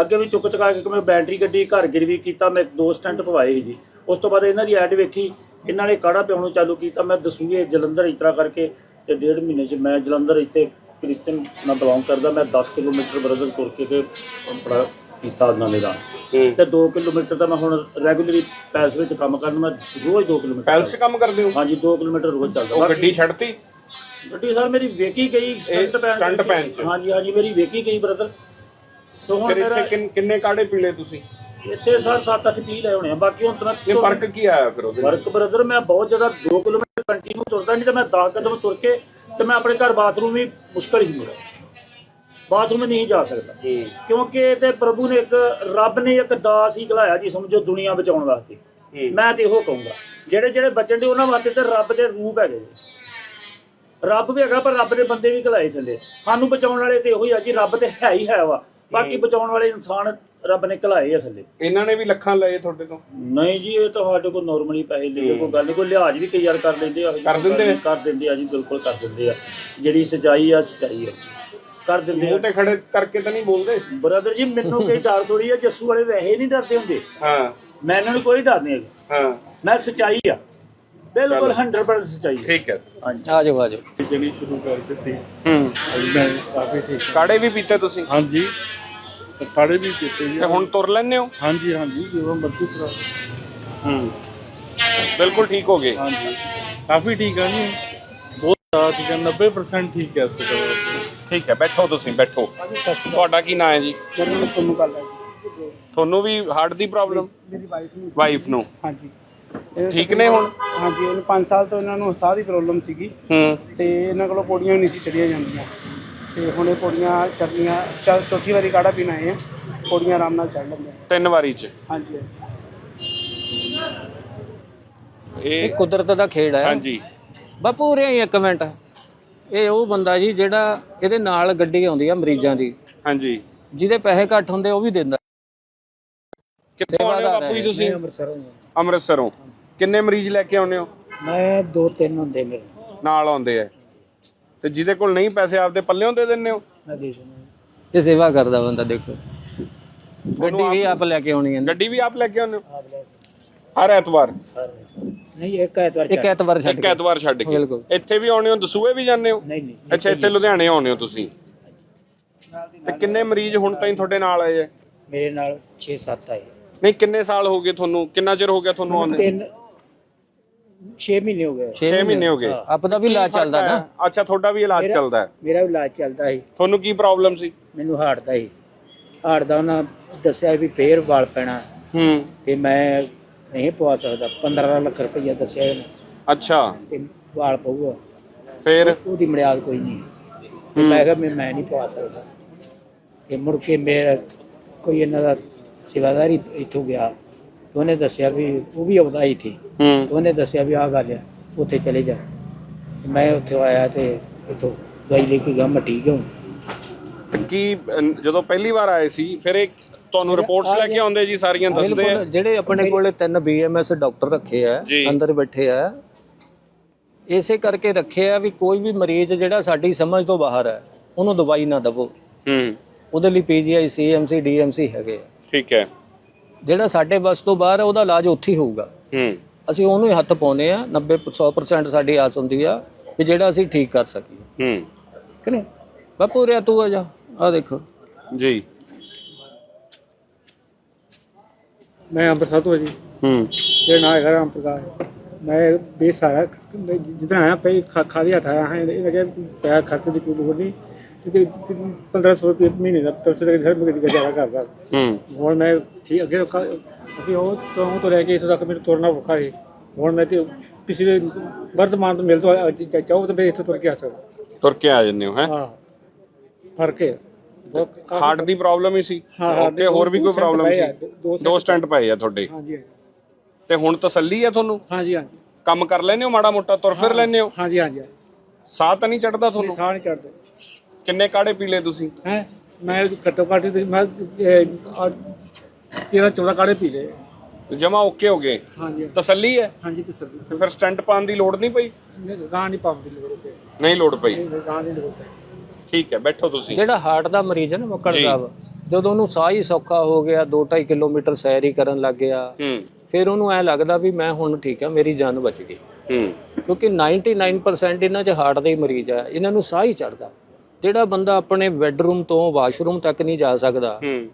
B: ਅੱਗੇ ਵੀ ਚੁੱਕ ਚੁਕਾ ਕੇ ਮੈਂ ਬੈਟਰੀ ਗੱਡੀ ਘਰ ਗਿਰਵੀ ਕੀਤਾ ਮੈਂ ਦੋ ਸਟੈਂਡ ਪਵਾਏ ਸੀ ਜੀ। ਉਸ ਤੋਂ ਬਾਅਦ ਇਹਨਾਂ ਦੀ ਐਡ ਵੇਖੀ ਇਹਨਾਂ ਨੇ ਕਾੜਾ ਪਿਆਉਣੋਂ ਚਾਲੂ ਕੀਤਾ ਮੈਂ ਦਸੂਏ ਜਲੰਧਰ ਇਸ ਤਰ੍ਹਾਂ ਕਰਕੇ ਤੇ ਡੇਢ ਮਹੀਨੇ 'ਚ ਮੈਂ ਜਲੰਧਰ ਇੱਥੇ ਕ੍ਰਿਸਚਨ ਮੈਂ ਬਿਲੋਂਗ ਕਰਦਾ ਮੈਂ 10 ਕਿਲੋਮੀਟਰ ਬਰਦਰ ਤੁਰ ਕੇ ਤੇ ਆਪਣਾ ਕੀਤਾ ਉਹਨਾਂ ਦੇ। ਨਾਲ ਤੇ 2 ਕਿਲੋਮੀਟਰ ਦਾ ਮੈਂ ਹੁਣ ਰੈਗੂਲਰੀ ਪੈਲਸ ਵਿੱਚ ਕੰਮ ਕਰਨ ਮੈਂ ਰੋਜ਼ 2 ਕਿਲੋਮੀਟਰ
A: ਪੈਲਸ ਕੰਮ ਕਰਦੇ ਹੋ?
B: ਹਾਂਜੀ 2 ਕਿਲੋਮੀਟਰ ਰੋਜ਼ ਚੱਲਦਾ।
A: ਉਹ ਗੱਡੀ ਛੱਡਤੀ?
B: ਗੱਡੀ ਸਰ ਮੇਰੀ ਵੇਖੀ ਗਈ ਸਟੰਟ ਪੈਣ
A: ਸਟੰਟ ਪੈਣ ਚ।
B: ਹਾਂਜੀ ਹਾਂਜੀ ਮੇਰੀ ਵੇਖੀ ਗਈ ਬ੍ਰਦਰ ਤੇ ਹੁਣ
A: ਫਿਰ
B: ਮੇਰਾ
A: ਇੱਥੇ ਕਿੰਨ- ਕਿੰਨੇ ਕਾੜੇ ਪੀਲੇ ਤੁਸੀਂ?
B: ਇੱਥੇ ਸਰ 7-8 ਪੀ ਲਏ ਹੋਣੇ ਆ ਬਾਕੀ ਹੁਣ ਤਾਂ
A: ਇਹ ਫ਼ਰਕ ਕੀ ਆਇਆ ਫਿਰ ਉਹਦੇ ਨਾਲ?
B: ਫ਼ਰਕ ਬ੍ਰਦਰ ਮੈਂ ਬਹੁਤ ਜ਼ਿਆਦਾ 2 ਕਿਲੋਮੀਟਰ ਕੰਟੀਨਿਊ ਤੁਰਦਾ ਨਹੀਂ ਤੇ ਮੈਂ 10 ਕਦਮ ਤੁਰ ਕੇ ਤੇ ਮੈਂ ਆਪਣੇ ਘਰ ਬਾਥਰੂਮ ਵੀ ਮੁਸ਼ਕਲ ਹੀ ਮੇਰਾ ਬਾਥਰੂਮ ਨਹੀਂ ਜਾ ਸਕਦਾ। ਕਿਉਂਕਿ ਤੇ ਪ੍ਰਭੂ ਨੇ ਇੱਕ ਰੱਬ ਨੇ ਇੱਕ ਦਾਸ ਹੀ ਘਲਾਇਆ ਜੀ ਸਮਝੋ ਦੁਨੀਆ ਬਚਾਉਣ ਵਾਸਤੇ। ਮੈਂ ਤੇ ਇਹੋ ਕਹੂੰਗਾ। ਜਿਹੜੇ ਜਿਹੜੇ ਬਚਣ ਦੇ ਉਹਨਾਂ ਵਾਸਤੇ ਤੇ ਰੱਬ ਦੇ ਰੂਪ ਹੈਗੇ। ਜੀ। ਰੱਬ ਵੀ ਹੈਗਾ ਪਰ ਰੱਬ ਦੇ ਬੰਦੇ ਵੀ ਘਲਾਏ ਥੱਲੇ। ਸਾਨੂੰ ਬਚਾਉਣ ਵਾਲੇ ਤੇ ਇਹੋ ਹੀ ਆ ਜੀ ਰੱਬ ਤੇ ਹੈ ਹੀ ਹੈ ਵਾ। ਬਾਕੀ ਬਚਾਉਣ ਵਾਲੇ ਇਨਸਾਨ ਰੱਬ ਨੇ ਘਲਾਏ ਆ ਥੱਲੇ।
A: ਇਹਨਾਂ ਨੇ ਵੀ ਲੱਖਾਂ ਲਏ ਤੁਹਾਡੇ ਤੋਂ?
B: ਨਹੀਂ ਜੀ ਇਹ ਤਾਂ ਸਾਡੇ ਕੋਲ ਨਾਰਮਲੀ ਪੈਸੇ ਲੈ ਕੋਈ ਗੱਲ ਕੋਈ ਲਿਹਾਜ਼ ਵੀ ਕਈ ਵਾਰ ਕਰ ਲੈਂਦੇ ਆ।
A: ਕਰ ਦਿੰਦੇ?
B: ਕਰ ਦਿੰਦੇ ਆ ਜੀ ਬਿਲਕੁਲ ਕਰ ਦਿੰਦੇ ਆ। ਜਿਹੜੀ ਸਚਾਈ ਆ ਸਚਾਈ ਆ। ਕਰ ਦਿੰਦੇ
A: ਮੂੰਹ ਤੇ ਖੜੇ ਕਰਕੇ ਤਾਂ ਨਹੀਂ ਬੋਲਦੇ?
B: ਬ੍ਰਦਰ ਜੀ ਮੈਨੂੰ ਕੋਈ ਡਰ ਥੋੜੀ ਆ ਜੱਸੂ ਵਾਲੇ ਵੈਸੇ ਨਹੀਂ ਡਰਦੇ ਹੁੰਦੇ।
A: ਹਾਂ।
B: ਮੈਂ ਇਹਨਾਂ ਨੂੰ ਕੋਈ ਡਰ ਨਹੀਂ।
A: ਹਾਂ।
B: ਮੈਂ ਸਚਾਈ ਆ। ਬਿਲਕੁਲ 100% ਸਚਾਈ ਆ
A: ਠੀਕ ਹੈ।
B: ਹਾਂਜੀ।
F: ਆ ਜਾਓ ਆ ਜਾਓ
D: ਜਿਹੜੀ ਸ਼ੁਰੂ ਕਰ ਦਿੱਤੀ।
A: ਹੂੰ।
D: ਅੱਜ ਮੈਂ ਕਾਫੀ ਠੀਕ
A: ਕਾੜੇ ਵੀ ਪੀਤੇ ਤੁਸੀਂ?
D: ਹਾਂਜੀ। ਕਾੜੇ ਵੀ ਪੀਤੇ ਜੀ।
A: ਤੇ ਹੁਣ ਤੁਰ ਲੈਂਦੇ ਹੋ?
D: ਹਾਂਜੀ ਹਾਂਜੀ ਜਦੋਂ ਮਰਜ਼ੀ ਕਰਾ
A: ਹੂੰ। ਬਿਲਕੁਲ ਠੀਕ ਹੋ ਗਏ।
D: ਹਾਂਜੀ। ਕਾਫੀ ਠੀਕ ਆ ਜੀ। ਬਹੁਤ ਜ਼ਿਆਦਾ ਠੀਕ ਆ। 90% ਠੀਕ ਹੈ ਇਸ ਤਰ੍ਹਾਂ
A: ਠੀਕ ਹੈ ਬੈਠੋ ਤੁਸੀਂ ਬੈਠੋ। ਤੁਹਾਡਾ ਕੀ ਨਾਮ ਹੈ ਜੀ?
I: ਮੇਰੇ ਸੁਣਨ ਗੱਲ ਹੈ
A: ਤੁਹਾਨੂੰ ਵੀ ਹਾਰਟ ਦੀ ਪ੍ਰੋਬਲਮ
I: ਮੇਰੀ ਵਾਈਫ ਨੂੰ।
A: ਵਾਈਫ ਨੂੰ।
I: ਹਾਂਜੀ। ਇਹ
A: ਠੀਕ ਨੇ ਹੁਣ?
I: ਹਾਂਜੀ ਇਹਨੂੰ 5 ਸਾਲ ਤੋਂ ਇਹਨਾਂ ਨੂੰ ਸਾਹ ਦੀ ਪ੍ਰੋਬਲਮ ਸੀਗੀ।
A: ਹੂੰ।
I: ਤੇ ਇਹਨਾਂ ਕੋਲੋਂ ਪੌੜੀਆਂ ਵੀ ਨਹੀਂ ਸੀ ਚੜੀਆਂ ਜਾਂਦੀਆਂ। ਤੇ ਹੁਣ ਇਹ ਪੌੜੀਆਂ ਚੜਨੀਆਂ ਚਾ- ਚੌਥੀ ਵਾਰੀ ਕਾੜਾ ਪੀਣ ਆਏ ਆ। ਪੌੜੀਆਂ ਆਰਾਮ ਨਾਲ ਚੜ ਲੈਂਦੇ ਆ।
A: ਤਿੰਨ ਵਾਰੀ ਚ।
I: ਹਾਂਜੀ।
F: ਇਹ
A: ਇਹ
F: ਕੁਦਰਤ ਦਾ ਖੇਡ ਹੈ
A: ਹਾਂਜੀ।
F: ਬਾਪੂ ਉਰੇ ਆਈ ਇੱਕ ਮਿੰਟ। ਇਹ ਉਹ ਬੰਦਾ ਜੀ ਜਿਹੜਾ ਇਹਦੇ ਨਾਲ ਗੱਡੀ ਆਉਂਦੀ ਆ ਮਰੀਜ਼ਾਂ ਦੀ।
A: ਹਾਂਜੀ।
F: ਜਿਹਦੇ ਪੈਸੇ ਘੱਟ ਹੁੰਦੇ ਉਹ ਵੀ ਦਿੰਦਾ।
A: ਕਿੱਥੋਂ ਆਉਂਦੇ ਹੋ ਬਾਪੂ ਜੀ ਤੁਸੀਂ? ਅੰਮ੍ਰਿਤਸਰੋਂ ਕਿੰਨੇ ਮਰੀਜ਼ ਲੈ ਕੇ ਆਉਂਦੇ ਹੋ?
I: ਮੈਂ ਦੋ ਤਿੰਨ ਹੁੰਦੇ ਮੇਰੇ।
A: ਨਾਲ ਆਉਂਦੇ ਆ। ਤੇ ਜਿਹਦੇ ਕੋਲ ਨਹੀਂ ਪੈਸੇ ਆਪਦੇ ਪੱਲਿਓਂ ਦੇ ਦਿੰਦੇ ਹੋ?
I: ਮੈਂ ਦੇ
F: ਇਹ ਸੇਵਾ ਕਰਦਾ ਬੰਦਾ ਦੇਖੋ। ਗੱਡੀ ਵੀ ਆਪ ਲੈ ਕੇ ਆਉਣੀ ਹੈ
A: ਗੱਡੀ ਵੀ ਆਪ ਲੈ ਕੇ ਆਉਂਦੇ ਹੋ? ਹਰ ਐਤਵਾਰ?
I: ਨਹੀਂ ਇੱਕ ਐਤਵਾਰ
F: ਇੱਕ ਐਤਵਾਰ ਛੱਡ
A: ਇੱਕ
F: ਕੇ।
A: ਐਤਵਾਰ ਛੱਡ ਕੇ।
F: ਬਿਲਕੁਲ।
A: ਇੱਥੇ ਵੀ ਆਉਣੇ ਹੋ ਦਸੂਏ ਵੀ ਜਾਂਦੇ ਹੋ?
I: ਨਹੀਂ ਨਹੀਂ।
A: ਅੱਛਾ ਇੱਥੇ ਲੁਧਿਆਣੇ ਆਉਣੇ ਹੋ ਤੁਸੀਂ? ਤੇ ਕਿੰਨੇ ਮਰੀਜ਼ ਹੁਣ ਤਾਈਂ ਤੁਹਾਡੇ ਨਾਲ ਆਏ
I: ਮੇਰੇ ਨਾਲ 6-7 ਆਏ
A: ਨਹੀਂ ਕਿੰਨੇ ਸਾਲ ਹੋ ਗਏ ਤੁਹਾਨੂੰ? ਕਿੰਨਾ ਚਿਰ ਹੋ ਗਿਆ ਤੁਹਾਨੂੰ ਆਉਂਦੇ
I: ਤਿੰਨ 6 ਮਹੀਨੇ ਹੋ ਗਏ।
A: 6 ਮਹੀਨੇ ਹੋ ਗਏ।
F: ਆਪ ਦਾ ਵੀ ਇਲਾਜ ਚੱਲਦਾ ਨਾ।
A: ਅੱਛਾ ਤੁਹਾਡਾ ਵੀ ਇਲਾਜ ਚੱਲਦਾ ਹੈ।
I: ਮੇਰਾ ਵੀ ਇਲਾਜ ਚੱਲਦਾ ਸੀ।
A: ਤੁਹਾਨੂੰ ਕੀ ਪ੍ਰੋਬਲਮ ਸੀ?
I: ਮੈਨੂੰ ਹਾਰਟ ਦਾ ਸੀ। ਹਾਰਟ ਦਾ ਉਹਨਾਂ ਦੱਸਿਆ ਵੀ ਫੇਰ ਵਾਲ ਪੈਣਾ।
A: ਹੂੰ।
I: ਤੇ ਮੈਂ ਨਹੀਂ ਪਵਾ ਸਕਦਾ। 15 ਲੱਖ ਰੁਪਈਆ ਦੱਸਿਆ ਇਹਨੇ।
A: ਅੱਛਾ।
I: ਤੇ ਵਾਲ ਪਊਗਾ।
A: ਫਿਰ?
I: ਉਹਦੀ ਮਰਿਆਦ ਕੋਈ ਨਹੀਂ। ਤੇ ਮੈਂ ਕਿਹਾ ਮੈਂ ਨਹੀਂ ਪਵਾ ਸਕਦਾ। ਤੇ ਮੁੜ ਕੇ ਮੇਰਾ ਕੋਈ ਇਹਨਾਂ ਦਾ ਸੇਵਾਦਾਰੀ ਇੱਥੋਂ ਗਿਆ। ਤੇ ਉਹਨੇ ਦੱਸਿਆ ਵੀ ਉਹ ਵੀ ਆਉਂਦਾ ਹੀ ਸੀ। ਤੇ ਉਹਨੇ ਦੱਸਿਆ ਵੀ ਆਹ ਗੱਲ ਆ ਉੱਥੇ ਚਲੇ ਜਾ। ਤੇ ਮੈਂ ਉੱਥੇ ਆਇਆ ਤੇ ਇੱਥੋਂ ਦਵਾਈ ਲੈ ਕੇ ਗਿਆ ਮੈਂ ਠੀਕ ਹਾਂ।
A: ਤੇ ਕੀ ਅਹ, ਜਦੋਂ ਪਹਿਲੀ ਵਾਰ ਆਏ ਸੀ ਫਿਰ ਇਹ ਤੁਹਾਨੂੰ ਰਿਪੋਰਟਸ ਲੈ ਕੇ ਆਉਂਦੇ ਜੀ ਸਾਰੀਆਂ ਦੱਸਦੇ ਆ?
F: ਬਿਲਕੁਲ ਜਿਹੜੇ ਆਪਣੇ ਕੋਲੇ ਤਿੰਨ ਬੀਐਮਐਸ ਡਾਕਟਰ ਰੱਖੇ ਆ
A: ਜੀ।
F: ਅੰਦਰ ਬੈਠੇ ਆ ਇਸੇ ਕਰਕੇ ਰੱਖੇ ਆ ਵੀ ਕੋਈ ਵੀ ਮਰੀਜ਼ ਜਿਹੜਾ ਸਾਡੀ ਸਮਝ ਤੋਂ ਬਾਹਰ ਹੈ ਉਹਨੂੰ ਦਵਾਈ ਨਾ ਦਵੋ।
A: ਹੂੰ।
F: ਉਹਦੇ ਲਈ ਪੀਜੀਆਈ ਸੀਐਮਸੀ ਡੀਐਮਸੀ ਹੈਗੇ ਆ।
A: ਠੀਕ ਹੈ।
F: ਜਿਹੜਾ ਸਾਡੇ ਬਸ ਤੋਂ ਬਾਹਰ ਹੈ ਉਹਦਾ ਇਲਾਜ ਉੱਥੇ ਹੀ ਹੋਊਗਾ।
A: ਹੂੰ।
F: ਅਸੀਂ ਉਹਨੂੰ ਹੀ ਹੱਥ ਪਾਉਨੇ ਆ 90 100% ਸਾਡੀ ਆਸ ਹੁੰਦੀ ਆ ਵੀ ਜਿਹੜਾ ਅਸੀਂ ਠੀਕ ਕਰ ਸਕੀਏ।
A: ਹੂੰ।
F: ਕਿ ਨਹੀਂ? ਬਾਪੂ ਰਿਆ ਤੂੰ ਆ ਜਾ। ਆ ਦੇਖੋ।
A: ਜੀ।
I: ਮੈਂ ਅੰਮ੍ਰਿਤਸਰ ਤੋਂ ਜੀ।
A: ਹੂੰ।
I: ਮੇਰਾ ਨਾਮ ਹੈਗਾ ਰਾਮ ਪ੍ਰਕਾਸ਼। ਮੈਂ ਬੇਸਾਰਾ ਜਿੱਦਾਂ ਆਇਆ ਪਈ ਖਾ ਖਾਲੀ ਹੱਥ ਆਇਆ ਹਾਂ ਇਹ ਲਗੇ ਪੈਰ ਖਾਤੇ ਦੀ ਕੋਈ ਲੋੜ ਨਹੀਂ। ਤੇ 1500 ਰੁਪਏ ਮਹੀਨੇ ਦਾ ਤਰਸ ਦੇ ਘਰ ਮੇਰੇ ਗੁਜ਼ਾਰਾ ਕਰਦਾ।
A: ਹੂੰ।
I: ਹੁਣ ਮੈਂ ਠੀਕ ਅੱਗੇ ਰੱਖਾ ਅੱਗੇ ਉਹ ਤੋਂ ਤੋਂ ਲੈ ਕੇ ਇੱਥੋਂ ਤੱਕ ਮੈਨੂੰ ਤੁਰਨਾ ਔਖਾ ਹੈ ਹੁਣ ਮੈਂ ਤੇ ਪਿਛਲੇ ਵਰਤਮਾਨ ਤੋਂ ਮਿਲ ਤੋਂ ਚਾਹੋ ਤਾਂ ਮੈਂ ਇੱਥੋਂ ਤੁਰ ਕੇ ਆ ਸਕਦਾ।
A: ਤੁਰ ਕੇ ਆ ਜੰਨੇ ਹੋ ਹੈ?
I: ਹਾਂ। ਫ਼ਰਕ ਹੈ। ਬਹੁਤ ਕਾਫੀ-
A: ਹਾਰਟ ਦੀ ਪ੍ਰੋਬਲਮ ਹੀ ਸੀ।
I: ਹਾਂ, heart
A: ਤੇ ਹੋਰ ਵੀ
I: ਦੋ
A: ਕੋਈ
I: ਸਟੰਟ
A: ਪ੍ਰੋਬਲਮ
I: ਪਏ ਆ,
A: ਸੀ?
I: ਦੋ
A: ਦੋ ਸਟੈਂਟ ਪਏ ਆ ਤੁਹਾਡੇ?
I: ਹਾਂਜੀ
A: ਤੇ ਹੁਣ ਤਸੱਲੀ ਆ ਤੁਹਾਨੂੰ?
I: ਹਾਂਜੀ ਹਾਂਜੀ।
A: ਕੰਮ ਕਰ ਲੈਂਦੇ ਹੋ ਮਾੜਾ ਮੋਟਾ ਤੁਰ ਫਿਰ ਲੈਂਦੇ ਹੋ?
I: ਹਾਂਜੀ ਹਾਂਜੀ
A: ਸਾਹ ਤਾਂ ਨਹੀਂ ਚੜਦਾ ਤੁਹਾਨੂੰ?
I: ਸਾਹ ਨਹੀਂ ਚੜਦੇ।
A: ਕਿੰਨੇ ਕਾੜੇ ਪੀ ਲਏ ਤੁਸੀਂ?
I: ਹੈ? ਮੈਂ ਘੱਟੋ ਘੱਟ ਤੇ ਮੈਂ 13 14 ਕਾੜੇ ਪੀ ਲਏ।
A: ਜਮਾ ਓਕੇ ਹੋ ਗਏ?
I: ਹਾਂਜੀ।
A: ਤਸੱਲੀ ਹੈ?
I: ਹਾਂਜੀ ਤੇ ਸਰ
A: ਤੇ ਫਿਰ ਸਟੈਂਟ ਪਾਉਣ ਦੀ ਲੋੜ ਨਹੀਂ ਪਈ?
I: ਗਾਂ ਨਹੀਂ ਪਾਉਂਦੀ ਲੋੜ
A: ਨਹੀਂ ਲੋੜ ਪਈ।
I: ਗਾਂ ਦੀ ਲੋੜ ਤੇ
A: ਠੀਕ ਹੈ ਬੈਠੋ ਤੁਸੀਂ।
F: ਜਿਹੜਾ ਹਾਰਟ ਦਾ ਮਰੀਜ਼ ਹੈ ਨਾ ਮੱਕੜ। ਸਾਹਿਬ ਜਦੋਂ ਉਹਨੂੰ ਸਾਹ ਹੀ ਸੌਖਾ ਹੋ ਗਿਆ 2.5 ਕਿਲੋਮੀਟਰ ਸੈਰ ਹੀ ਕਰਨ ਲੱਗ ਗਿਆ
A: ਹੂੰ।
F: ਫਿਰ ਉਹਨੂੰ ਐ ਲੱਗਦਾ ਵੀ ਮੈਂ ਹੁਣ ਠੀਕ ਆ ਮੇਰੀ ਜਾਨ ਬਚ ਗਈ।
A: ਹੂੰ।
F: ਕਿਉਂਕਿ 99% ਇਹਨਾਂ 'ਚ ਹਾਰਟ ਦੇ ਹੀ ਮਰੀਜ਼ ਆ ਇਹਨਾਂ ਨੂੰ ਸਾਹ ਹੀ ਚੜਦਾ ਜਿਹੜਾ ਬੰਦਾ ਆਪਣੇ ਬੈੱਡਰੂਮ ਤੋਂ ਵਾਸ਼ਰੂਮ ਤੱਕ ਨਹੀਂ ਜਾ ਸਕਦਾ
A: ਹੂੰ।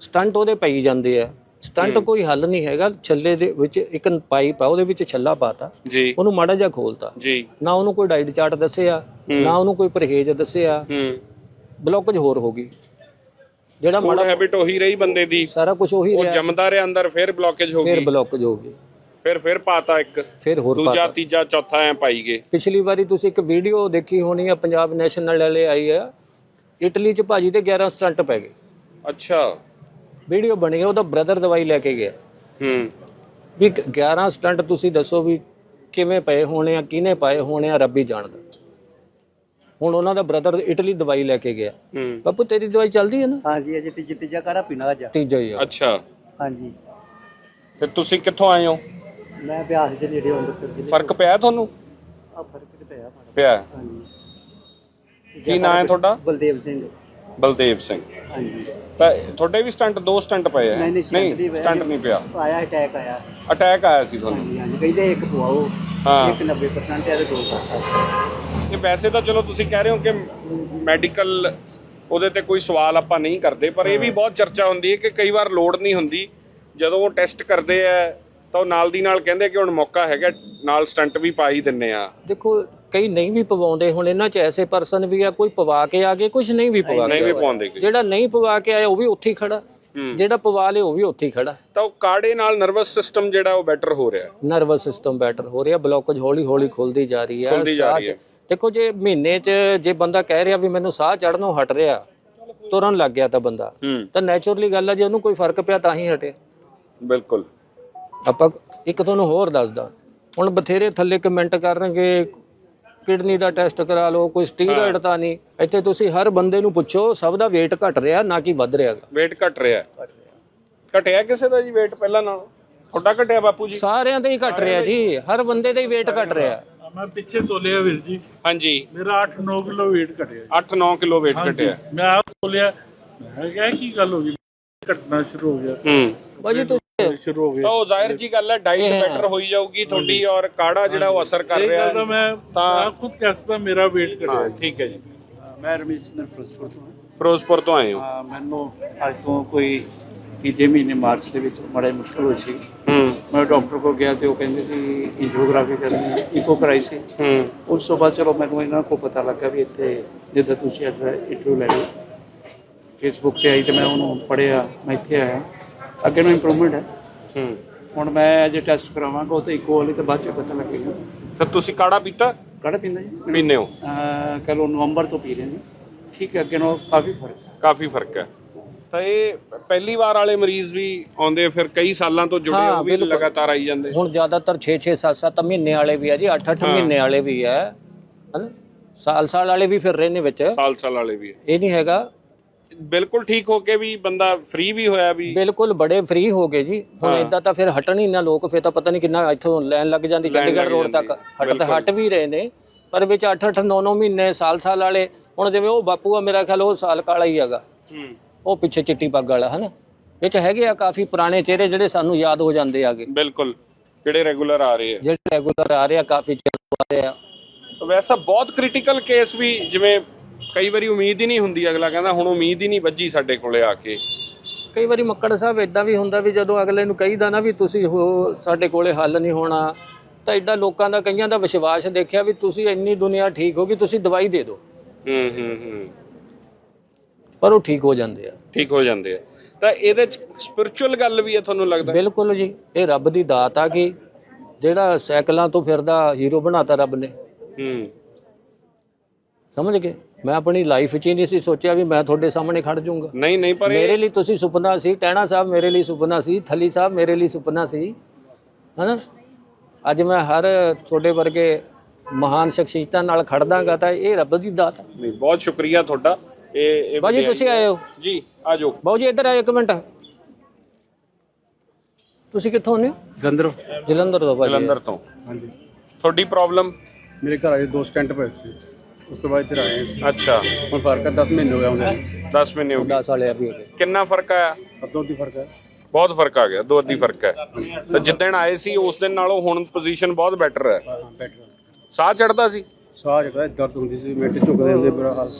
F: ਸਟੰਟ ਉਹਦੇ ਪਈ ਜਾਂਦੇ ਆ। ਸਟੰਟ ਕੋਈ ਹੱਲ ਨਹੀਂ ਹੈਗਾ ਛੱਲੇ ਦੇ ਵਿੱਚ ਇੱਕ ਪਾਈਪ ਆ ਉਹਦੇ ਵਿੱਚ ਛੱਲਾ ਪਾਤਾ।
A: ਜੀ।
F: ਉਹਨੂੰ ਮਾੜਾ ਜਿਹਾ ਖੋਲਤਾ।
A: ਜੀ।
F: ਨਾ ਉਹਨੂੰ ਕੋਈ ਡਾਈਟ ਚਾਰਟ ਦੱਸਿਆ ਨਾ ਉਹਨੂੰ ਕੋਈ ਪਰਹੇਜ਼ ਦੱਸਿਆ
A: ਹੂੰ।
F: ਬਲੌਕੇਜ ਹੋਰ ਹੋ ਗਈ। ਜਿਹੜਾ ਮਾੜਾ
A: ਹੈਬਿਟ ਉਹੀ ਰਹੀ ਬੰਦੇ ਦੀ।
F: ਸਾਰਾ ਕੁਝ ਉਹੀ
A: ਉਹ
F: ਰਿਹਾ।
A: ਜੰਮਦਾ ਰਿਹਾ ਅੰਦਰ ਫਿਰ ਬਲੌਕੇਜ ਹੋ
F: ਫਿਰ
A: ਗਈ।
F: ਬਲੌਕੇਜ ਹੋ ਗਈ।
A: ਫਿਰ ਫਿਰ ਪਾਤਾ ਇੱਕ
F: ਫਿਰ ਹੋਰ
A: ਦੂਜਾ
F: ਪਾਤਾ।
A: ਤੀਜਾ ਚੌਥਾ ਐ ਪਾਈ ਗਏ।
F: ਪਿਛਲੀ ਵਾਰੀ ਤੁਸੀਂ ਇੱਕ ਵੀਡੀਓ ਦੇਖੀ ਹੋਣੀ ਆ ਪੰਜਾਬ ਨੈਸ਼ਨਲ ਵਾਲੇ ਆਈ ਆ। ਇਟਲੀ 'ਚ ਭਾਜੀ ਦੇ 11 ਸਟੰਟ ਪੈ ਗਏ।
A: ਅੱਛਾ।
F: ਵੀਡੀਓ ਬਣੀ ਆ ਉਹਦਾ ਬ੍ਰਦਰ ਦਵਾਈ ਲੈ ਕੇ ਗਿਆ।
A: ਹੂੰ।
F: ਵੀ 11 ਸਟੰਟ ਤੁਸੀਂ ਦੱਸੋ ਵੀ ਕਿਵੇਂ ਪਏ ਹੋਣੇ ਆ ਕਿਹਨੇ ਪਾਏ ਹੋਣੇ ਆ ਰੱਬੀ ਜਾਣਦਾ। ਹੁਣ ਉਹਨਾਂ ਦਾ ਬ੍ਰਦਰ ਇਟਲੀ ਦਵਾਈ ਲੈ ਕੇ ਗਿਆ।
A: ਹੂੰ।
F: ਬਾਪੂ ਤੇਰੀ ਦਵਾਈ ਚੱਲਦੀ ਹੈ ਨਾ?
C: ਹਾਂਜੀ ਅਜੇ ਤੀਜੇ ਤੀਜਾ ਕਾੜਾ ਪੀਣਾ ਅੱਜ।
F: ਤੀਜਾ ਹੀ ਆ।
A: ਅੱਛਾ।
C: ਹਾਂਜੀ।
A: ਫਿਰ ਤੁਸੀਂ ਕਿੱਥੋਂ ਆਏ ਹੋ?
C: ਮੈਂ ਬਿਆਸ ਦੇ ਨੇੜੇ ਅੰਮ੍ਰਿਤਸਰ ਜ਼ਿਲ੍ਹੇ
A: ਫ਼ਰਕ ਪਿਆ ਤੁਹਾਨੂੰ?
C: ਆ ਫ਼ਰਕ ਤੇ ਪਿਆ ਮਾੜਾ।
A: ਪਿਆ।
C: ਹਾਂਜੀ।
A: ਕੀ ਨਾਂ ਹੈ ਤੁਹਾਡਾ?
C: ਬਲਦੇਵ ਸਿੰਘ।
A: ਬਲਦੇਵ ਸਿੰਘ।
C: ਹਾਂਜੀ।
A: ਤਾਂ ਤੁਹਾਡੇ ਵੀ ਸਟੰਟ ਦੋ ਸਟੰਟ ਪਏ ਆ?
C: ਨਹੀਂ, ਨਹੀਂ, stunt ਨਹੀਂ ਪਿਆ।
A: ਸਟੰਟ ਨਹੀਂ ਪਿਆ।
C: ਆਇਆ ਅਟੈਕ ਆਇਆ।
A: ਅਟੈਕ ਆਇਆ ਸੀ ਤੁਹਾਨੂੰ?
C: ਹਾਂਜੀ ਹਾਂਜੀ। ਕਹਿੰਦੇ ਇੱਕ ਪਵਾਓ
A: ਹਾਂ।
C: ਇੱਕ 90% ਹੈ ਤੇ ਦੋ ਕਰਤਾ
A: ਕਿ ਵੈਸੇ ਤਾਂ ਚਲੋ ਤੁਸੀਂ ਕਹਿ ਰਹੇ ਹੋ ਕਿ ਮੈਡੀਕਲ ਉਹਦੇ ਤੇ ਕੋਈ ਸਵਾਲ ਆਪਾਂ ਨਹੀਂ ਕਰਦੇ ਪਰ ਇਹ ਵੀ ਬਹੁਤ ਚਰਚਾ ਹੁੰਦੀ ਹੈ ਕਿ ਕਈ ਵਾਰ ਲੋੜ ਨਹੀਂ ਹੁੰਦੀ। ਜਦੋਂ ਉਹ ਟੈਸਟ ਕਰਦੇ ਆ ਤਾਂ ਉਹ ਨਾਲ ਦੀ ਨਾਲ ਕਹਿੰਦੇ ਕਿ ਹੁਣ ਮੌਕਾ ਹੈਗਾ ਨਾਲ ਸਟੰਟ ਵੀ ਪਾ ਹੀ ਦਿੰਨੇ ਆ।
F: ਦੇਖੋ ਕਈ ਨਹੀਂ ਵੀ ਪਵਾਉਂਦੇ ਹੁਣ ਇਹਨਾਂ 'ਚ ਐਸੇ ਪਰਸਨ ਵੀ ਆ ਕੋਈ ਪਵਾ ਕੇ ਆ ਗਏ ਕੁਝ ਨਹੀਂ ਵੀ ਪਵਾ
A: ਨਹੀਂ ਵੀ ਗੇ।
F: ਜਿਹੜਾ ਨਹੀਂ ਪਵਾ ਕੇ ਆਇਆ ਉਹ ਵੀ ਉੱਥੇ ਹੀ ਖੜਾ। ਜਿਹੜਾ ਪਵਾ ਲੇ ਉਹ ਵੀ ਉੱਥੇ ਹੀ ਖੜਾ।
A: ਤਾਂ ਉਹ ਕਾੜੇ ਨਾਲ ਨਰਵਸ ਸਿਸਟਮ ਜਿਹੜਾ ਉਹ ਬੈਟਰ ਹੋ ਰਿਹਾ।
F: ਨਰਵਸ ਸਿਸਟਮ ਬੈਟਰ ਹੋ ਰਿਹਾ ਬਲੌਕੇਜ ਹੌਲੀ ਹੌਲੀ ਖੁੱਲਦੀ ਜਾ ਰਹੀ ਹੈ
A: ਖੁੱਲਦੀ ਜਾ
F: ਸਾਹ
A: ਰਹੀ
F: 'ਚ-
A: ਹੈ।
F: ਦੇਖੋ ਜੇ ਮਹੀਨੇ 'ਚ ਜੇ ਬੰਦਾ ਕਹਿ ਰਿਹਾ ਵੀ ਮੈਨੂੰ ਸਾਹ ਚੜਨੋਂ ਹਟ ਰਿਹਾ ਤੁਰਨ ਲੱਗ ਗਿਆ ਤਾਂ ਬੰਦਾ।
A: ਹੂੰ।
F: ਤਾਂ ਨੇਚਰਲੀ ਗੱਲ ਹੈ ਜੇ ਉਹਨੂੰ ਕੋਈ ਫ਼ਰਕ ਪਿਆ ਤਾਂ ਹੀ ਹਟੇ
A: ਬਿਲਕੁਲ।
F: ਆਪਾਂ ਇੱਕ ਤੁਹਾਨੂੰ ਹੋਰ ਦੱਸਦਾ। ਹੁਣ ਬਥੇਰੇ ਥੱਲੇ ਕਮੈਂਟ ਕਰਨਗੇ ਕਿਡਨੀ ਦਾ ਟੈਸਟ ਕਰਾ ਲਓ ਕੋਈ ਸਟੀਰੋਇਡ ਤਾਂ ਨਹੀਂ। ਇੱਥੇ ਤੁਸੀਂ ਹਰ ਬੰਦੇ ਨੂੰ ਪੁੱਛੋ ਸਭ ਦਾ weight ਘਟ ਰਿਹਾ ਨਾ ਕਿ ਵੱਧ ਰਿਹਾ ਗਾ।
A: weight ਘਟ ਰਿਹਾ। ਹੈ। ਘਟਿਆ ਕਿਸੇ ਦਾ ਜੀ weight ਪਹਿਲਾਂ ਨਾਲੋਂ? ਤੁਹਾਡਾ ਘਟਿਆ ਬਾਪੂ ਜੀ?
F: ਸਾਰਿਆਂ ਦਾ ਹੀ ਘਟ ਰਿਹਾ ਜੀ ਹਰ ਬੰਦੇ ਦਾ ਹੀ weight ਘਟ ਰਿਹਾ।
D: ਮੈਂ ਪਿੱਛੇ ਤੋਲਿਆ ਵੀਰ ਜੀ।
A: ਹਾਂਜੀ।
D: ਮੇਰਾ 8-9 ਕਿਲੋ weight ਘਟਿਆ।
A: 8-9 ਕਿਲੋ weight ਘਟਿਆ।
D: ਮੈਂ ਆਪ ਤੋਲਿਆ। ਮੈਂ ਕਿਹਾ ਇਹ ਕੀ ਗੱਲ ਹੋ ਗਈ? ਘਟਣਾ ਸ਼ੁਰੂ ਹੋ ਗਿਆ।
A: ਹੂੰ।
F: ਬਾਜੀ ਤੁਸੀਂ
D: ਸ਼ੁਰੂ ਹੋ
A: ਤਾਂ
D: ਗਿਆ
A: ਉਹ ਜ਼ਾਹਿਰ ਜੀ ਗੱਲ ਹੈ ਡਾਈਟ ਬੈਟਰ ਹੋਈ ਜਾਊਗੀ ਤੁਹਾਡੀ ਔਰ ਕਾੜਾ ਜਿਹੜਾ ਉਹ ਅਸਰ ਕਰ ਰਿਹਾ ਹੈ
D: ਮੈਂ
A: ਤਾਂ-
D: ਖੁਦ ਸਕਦਾ ਮੇਰਾ weight ਘਟਿਆ।
A: ਹਾਂ ਠੀਕ ਹੈ ਜੀ।
H: ਮੈਂ ਰਮੇਸ਼ ਚੰਦਰ ਫਿਰੋਜ਼ਪੁਰ ਤੋਂ ਹਾਂ।
A: ਫਿਰੋਜ਼ਪੁਰ ਤੋਂ ਆਏ ਹੋ।
H: ਹਾਂ, ਮੈਨੂੰ ਅੱਜ ਤੋਂ ਕੋਈ ਤੀਜੇ ਮਹੀਨੇ ਮਾਰਚ ਦੇ ਵਿੱਚ ਬੜਾ ਮੁਸ਼ਕਲ ਹੋਈ ਸੀ। ਮੈਂ ਡਾਕਟਰ ਕੋਲ ਗਿਆ ਤੇ ਉਹ ਕਹਿੰਦੇ ਸੀ ਇੰਜੀਓਗ੍ਰਾਫੀ ਕਰਨੀ ਹੈ ਇਕੋ ਕਰਾਈ ਸੀ। ਉਸ ਤੋਂ ਬਾਅਦ ਚਲੋ ਮੈਨੂੰ ਇਹਨਾਂ ਕੋਲ ਪਤਾ ਲੱਗਾ ਵੀ ਇੱਥੇ ਜਿੱਦਾਂ ਤੁਸੀਂ ਅੱਜ ਇੰਟਰਵਿਊ ਲੈ ਰਹੇ ਫੇਸਬੁੱਕ ਤੇ ਆਈ ਤੇ ਮੈਂ ਉਹਨੂੰ ਪੜਿਆ ਮੈਂ ਇੱਥੇ ਆਇਆ। ਅੱਗੇ ਨੂੰ ਇੰਪਰੂਵਮੈਂਟ ਹੈ।
A: ਹੂੰ।
H: ਹੁਣ ਮੈਂ ਅਜੇ ਟੈਸਟ ਕਰਾਵਾਂਗਾ ਉਹ ਤੇ ਇਕੋ ਵਾਲੀ ਤੇ ਬਾਅਦ ਚ ਪਤਾ ਲੱਗੇਗਾ
A: ਤਾਂ ਤੁਸੀਂ ਕਾੜਾ ਪੀਤਾ?
H: ਕਾੜਾ ਪੀਂਦਾ ਜੀ।
A: ਪੀਨੇ ਹੋ?
H: ਕੱਲ੍ਹ ਨਵੰਬਰ ਤੋਂ ਪੀ ਰਹੇ ਨੇ। ਠੀਕ ਹੈ ਅੱਗੇ ਨਾਲੋਂ ਕਾਫੀ ਫ਼ਰਕ ਹੈ।
A: ਕਾਫੀ ਫ਼ਰਕ ਹੈ। ਤਾਂ ਇਹ ਪਹਿਲੀ ਵਾਰ ਵਾਲੇ ਮਰੀਜ਼ ਵੀ ਆਉਂਦੇ ਫਿਰ ਕਈ ਸਾਲਾਂ ਤੋਂ ਜੁੜੇ
F: ਹਾਂ,
A: ਉਹ ਵੀ। ਲਗਾਤਾਰ ਆਈ ਜਾਂਦੇ
F: ਹੁਣ ਜ਼ਿਆਦਾਤਰ 6 6 7 7 ਮਹੀਨੇ ਵਾਲੇ ਵੀ ਆ ਜੀ 8 8 ਮਹੀਨੇ ਵਾਲੇ ਵੀ ਆ। ਹਨਾ? ਸਾਲ ਸਾਲ ਵਾਲੇ ਵੀ ਫਿਰ ਰਹੇ ਨੇ ਵਿੱਚ।
A: ਸਾਲ ਸਾਲ ਵਾਲੇ ਵੀ
F: ਇਹ ਨਹੀਂ ਹੈਗਾ
A: ਬਿਲਕੁਲ ਠੀਕ ਹੋ ਕੇ ਵੀ ਬੰਦਾ ਫ੍ਰੀ ਵੀ ਹੋਇਆ ਵੀ।
F: ਬਿਲਕੁਲ ਬੜੇ ਫ੍ਰੀ ਹੋ ਗਏ ਜੀ। ਹੁਣ ਇਦਾਂ ਤਾਂ ਫਿਰ ਹਟਣ ਹੀ ਨਾ ਲੋਕ ਫਿਰ ਤਾਂ ਪਤਾ ਨਹੀਂ ਕਿੰਨਾ ਇੱਥੋਂ ਲੈਣ ਲੱਗ ਜਾਂਦੀ
A: ਲਾਈਨ
F: ਚੰਡੀਗੜ੍ਹ ਰੋਡ ਤੱਕ। ਹਟ। ਹਟ ਵੀ ਰਹੇ ਨੇ ਪਰ ਵਿੱਚ 8 8 9 9 ਮਹੀਨੇ ਸਾਲ ਸਾਲ ਵਾਲੇ ਹੁਣ ਜਿਵੇਂ ਉਹ ਬਾਪੂ ਆ ਮੇਰਾ ਖਿਆਲ ਉਹ ਸਾਲ ਕਾਲਾ ਹੀ ਹੈਗਾ।
A: ਹੂੰ।
F: ਉਹ ਪਿੱਛੇ ਚਿੱਟੀ ਪੱਗ ਵਾਲਾ ਹਨਾ? ਇਹ ਚ ਹੈਗੇ ਆ ਕਾਫੀ ਪੁਰਾਣੇ ਚਿਹਰੇ ਜਿਹੜੇ ਸਾਨੂੰ ਯਾਦ ਹੋ ਜਾਂਦੇ ਆਗੇ
A: ਬਿਲਕੁਲ। ਜਿਹੜੇ ਰੈਗੂਲਰ ਆ ਰਹੇ ਆ।
F: ਜਿਹੜੇ ਰੈਗੂਲਰ ਆ ਰਹੇ ਆ ਕਾਫੀ ਚਿਰ ਆ ਰਹੇ ਆ।
A: ਵੈਸਾ ਬਹੁਤ ਕ੍ਰਿਟੀਕਲ ਕੇਸ ਵੀ ਜਿਵੇਂ ਕਈ ਵਾਰੀ ਉਮੀਦ ਹੀ ਨਹੀਂ ਹੁੰਦੀ ਅਗਲਾ ਕਹਿੰਦਾ ਹੁਣ ਉਮੀਦ ਹੀ ਨਹੀਂ ਵੱਜੀ ਸਾਡੇ ਕੋਲੇ ਆ ਕੇ।
F: ਕਈ ਵਾਰੀ ਮੱਕੜ ਸਾਹਿਬ ਇਦਾਂ ਵੀ ਹੁੰਦਾ ਵੀ ਜਦੋਂ ਅਗਲੇ ਨੂੰ ਕਹੀਦਾ ਨਾ ਵੀ ਤੁਸੀਂ ਹੋ ਸਾਡੇ ਕੋਲੇ ਹੱਲ ਨਹੀਂ ਹੋਣਾ ਤਾਂ ਐਡਾ ਲੋਕਾਂ ਦਾ ਕਈਆਂ ਦਾ ਵਿਸ਼ਵਾਸ ਦੇਖਿਆ ਵੀ ਤੁਸੀਂ ਇੰਨੀ ਦੁਨੀਆ ਠੀਕ ਹੋ ਗਈ ਤੁਸੀਂ ਦਵਾਈ ਦੇ ਦਿਓ।
A: ਹੂੰ ਹੂੰ ਹੂੰ।
F: ਪਰ ਉਹ ਠੀਕ ਹੋ ਜਾਂਦੇ ਆ।
A: ਠੀਕ ਹੋ ਜਾਂਦੇ ਆ। ਤਾਂ ਇਹਦੇ ਚ ਸਪਿਰਚੁਅਲ ਗੱਲ ਵੀ ਹੈ ਤੁਹਾਨੂੰ ਲੱਗਦਾ?
F: ਬਿਲਕੁਲ ਜੀ ਇਹ ਰੱਬ ਦੀ ਦਾਤ ਆ ਕਿ ਜਿਹੜਾ ਸਾਈਕਲਾਂ ਤੋਂ ਫਿਰਦਾ ਹੀਰੋ ਬਣਾਤਾ ਰੱਬ ਨੇ।
A: ਹੂੰ।
F: ਸਮਝ ਗਏ? ਮੈਂ ਆਪਣੀ ਲਾਈਫ 'ਚ ਹੀ ਨਹੀਂ ਸੀ ਸੋਚਿਆ ਵੀ ਮੈਂ ਤੁਹਾਡੇ ਸਾਹਮਣੇ ਖੜ ਜਾਊਂਗਾ।
A: ਨਹੀਂ ਨਹੀਂ ਪਰ
F: ਮੇਰੇ
A: ਇਹ
F: ਲਈ ਤੁਸੀਂ ਸੁਪਨਾ ਸੀ ਟਹਿਣਾ ਸਾਹਿਬ ਮੇਰੇ ਲਈ ਸੁਪਨਾ ਸੀ ਥਲੀ ਸਾਹਿਬ ਮੇਰੇ ਲਈ ਸੁਪਨਾ ਸੀ ਹਨਾ? ਅੱਜ ਮੈਂ ਹਰ ਤੁਹਾਡੇ ਵਰਗੇ ਮਹਾਨ ਸ਼ਖਸੀਅਤਾਂ ਨਾਲ ਖੜਦਾਗਾ ਤਾਂ ਇਹ ਰੱਬ ਦੀ ਦਾਤ ਹੈ
A: ਨਹੀਂ ਬਹੁਤ ਸ਼ੁਕਰੀਆ ਤੁਹਾਡਾ। ਇਹ ਇਹ
F: ਬਾਜੀ ਤੁਸੀਂ ਆਏ ਹੋ।
A: ਜੀ ਆ ਜਾਓ।
F: ਬਾਊ ਜੀ ਇੱਧਰ ਆਓ ਇੱਕ ਮਿੰਟ। ਤੁਸੀਂ ਕਿੱਥੋਂ ਨੇ?
J: ਜਲੰਧਰ।
F: ਜਲੰਧਰ ਤੋਂ ਭਾਜੀ
A: ਜਲੰਧਰ ਤੋਂ।
J: ਹਾਂਜੀ।
A: ਤੁਹਾਡੀ ਪ੍ਰੋਬਲਮ
J: ਮੇਰੇ ਘਰ ਆਏ ਦੋ ਸਟੈਂਟ ਪਏ ਸੀ।
H: ਉਸ ਤੋਂ ਬਾਅਦ ਇੱਧਰ ਆਏ
A: ਅੱਛਾ।
H: ਹੁਣ ਫ਼ਰਕ ਹੈ 10 ਮਹੀਨੇ ਹੋ ਗਏ ਆਉਂਦੇ ਨੂੰ।
A: 10 ਮਹੀਨੇ ਹੋ ਗਏ।
F: 10 ਵਾਲੇ ਆ ਵੀ ਹੋ ਗਏ।
A: ਕਿੰਨਾ ਫ਼ਰਕ ਆਇਆ?
H: ਅੱਧੋ ਦੀ ਫ਼ਰਕ ਹੈ
A: ਬਹੁਤ ਫ਼ਰਕ ਆ ਗਿਆ ਦੋ ਅੱਧੀ ਫ਼ਰਕ ਹੈ ਤਾਂ ਜਿੱਦਣ ਆਏ ਸੀ ਉਸ ਦਿਨ ਨਾਲੋਂ ਹੁਣ ਪੋਜੀਸ਼ਨ ਬਹੁਤ ਬੈਟਰ ਹੈ
H: ਹਾਂ ਬੈਟਰ
A: ਸਾਹ ਚੜਦਾ ਸੀ?
H: ਸਾਹ ਜਿਹੜਾ ਦਰਦ ਹੁੰਦੀ ਸੀ ਮਿੰਟ ਝੁਕਦੇ ਹੁੰਦੇ ਬੁਰਾ ਹਾਲ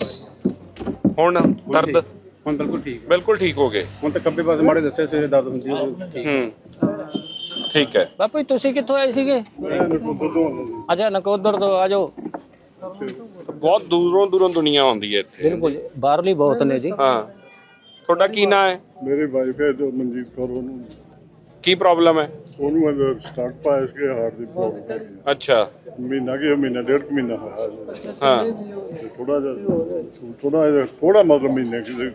A: ਹੁਣ ਦਰਦ?
H: ਹੁਣ ਬਿਲਕੁਲ ਠੀਕ
A: ਬਿਲਕੁਲ ਠੀਕ ਹੋ ਗਏ।
H: ਹੁਣ ਤਾਂ ਖੱਬੇ ਪਾਸੇ ਮਾੜੇ ਦੱਸੇ ਸਵੇਰੇ ਦਰਦ ਹੁੰਦੀ ਹੈ ਠੀਕ
A: ਹੂੰ। ਠੀਕ ਹੈ।
F: ਬਾਪੂ ਜੀ, ਤੁਸੀਂ ਕਿੱਥੋਂ ਆਏ ਸੀਗੇ? ਅੱਛਾ ਨਕੋਦਰ ਤੋਂ ਆ ਜਾਓ।
A: ਬਹੁਤ ਦੂਰੋਂ ਦੂਰੋਂ ਦੁਨੀਆ ਆਉਂਦੀ ਹੈ ਇੱਥੇ।
F: ਬਿਲਕੁਲ ਬਾਹਰਲੀ ਬਹੁਤ ਨੇ ਜੀ।
A: ਹਾਂ। ਤੁਹਾਡਾ ਕੀ ਨਾਂ ਹੈ?
J: ਮੇਰੀ ਵਾਈਫ ਹੈ ਜੋ ਮਨਜੀਤ ਕੌਰ ਉਹਨੂੰ
A: ਕੀ ਪ੍ਰੋਬਲਮ ਹੈ?
J: ਉਹਨੂੰ ਮੈਂ ਸਟਾਰਟ ਪਾਇਆ ਸੀ ਹਾਰਟ ਦੀ ਪ੍ਰੋਬਲਮ ਹੈ।
A: ਅੱਛਾ।
J: ਮਹੀਨਾ ਕਿ ਮਹੀਨਾ ਡੇਢ ਕੁ ਮਹੀਨਾ ਹੋਇਆ।
A: ਹਾਂ।
J: ਥੋੜਾ ਜਿਹਾ ਥੋੜਾ ਜਿਹਾ ਥੋੜਾ ਮਤਲਬ ਮਹੀਨੇ ਕਿ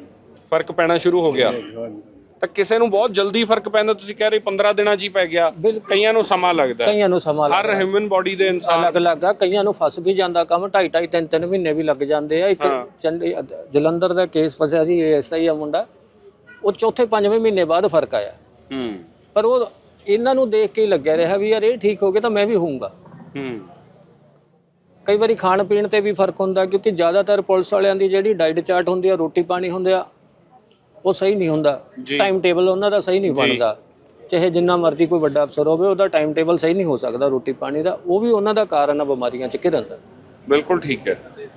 A: ਫ਼ਰਕ ਪੈਣਾ ਸ਼ੁਰੂ ਹੋ ਗਿਆ।
J: ਹਾਂਜੀ।
A: ਤਾਂ ਕਿਸੇ ਨੂੰ ਬਹੁਤ ਜਲਦੀ ਫ਼ਰਕ ਪੈਂਦਾ ਤੁਸੀਂ ਕਹਿ ਰਹੇ 15 ਦਿਨਾਂ 'ਚ ਹੀ ਪੈ ਗਿਆ ਕਈਆਂ ਨੂੰ ਸਮਾਂ ਲੱਗਦਾ।
F: ਕਈਆਂ ਨੂੰ ਸਮਾਂ
A: ਹਰ ਹਿਊਮਨ ਬੋਡੀ ਦੇ ਇਨਸਾਨ
F: ਅਲੱਗ ਅਲੱਗ ਆ ਕਈਆਂ ਨੂੰ ਫਸ ਵੀ ਜਾਂਦਾ ਕੰਮ ਢਾਈ ਢਾਈ ਤਿੰਨ ਤਿੰਨ ਮਹੀਨੇ ਵੀ ਲੱਗ ਜਾਂਦੇ ਆ। ਇੱਕ ਜਲੰਧਰ ਦਾ ਕੇਸ ਫਸਿਆ ਸੀ ਐਸਆਈ ਆ ਮੁੰਡਾ। ਉਹ ਚੌਥੇ ਪੰਜਵੇਂ ਮਹੀਨੇ ਬਾਅਦ ਫ਼ਰਕ ਆਇਆ।
A: ਹੂੰ।
F: ਪਰ ਉਹ ਇਹਨਾਂ ਨੂੰ ਦੇਖ ਕੇ ਹੀ ਲੱਗਿਆ ਰਿਹਾ ਵੀ ਯਾਰ ਇਹ ਠੀਕ ਹੋ ਗਏ ਤਾਂ ਮੈਂ ਵੀ ਹੋਊਂਗਾ।
A: ਹੂੰ।
F: ਕਈ ਵਾਰੀ ਖਾਣ ਪੀਣ ਤੇ ਵੀ ਫ਼ਰਕ ਹੁੰਦਾ ਕਿਉਂਕਿ ਜ਼ਿਆਦਾਤਰ ਪੁਲਿਸ ਵਾਲਿਆਂ ਦੀ ਜਿਹੜੀ ਡਾਈਟ ਚਾਰਟ ਹੁੰਦੀ ਆ ਰੋਟੀ ਪਾਣੀ ਹੁੰਦੇ ਆ ਉਹ ਸਹੀ ਨਹੀਂ ਹੁੰਦਾ।
A: ਜੀ।
F: ਟਾਈਮ ਟੇਬਲ ਉਹਨਾਂ ਦਾ ਸਹੀ ਨਹੀਂ ਬਣਦਾ। ਚਾਹੇ ਜਿੰਨਾ ਮਰਜ਼ੀ ਕੋਈ ਵੱਡਾ ਅਫਸਰ ਹੋਵੇ ਉਹਦਾ ਟਾਈਮ ਟੇਬਲ ਸਹੀ ਨਹੀਂ ਹੋ ਸਕਦਾ ਰੋਟੀ ਪਾਣੀ ਦਾ। ਉਹ ਵੀ ਉਹਨਾਂ ਦਾ ਕਾਰਨ ਆ ਬਿਮਾਰੀਆਂ ਚ ਘਿਰਨ ਦਾ।
A: ਬਿਲਕੁਲ ਠੀਕ ਹੈ।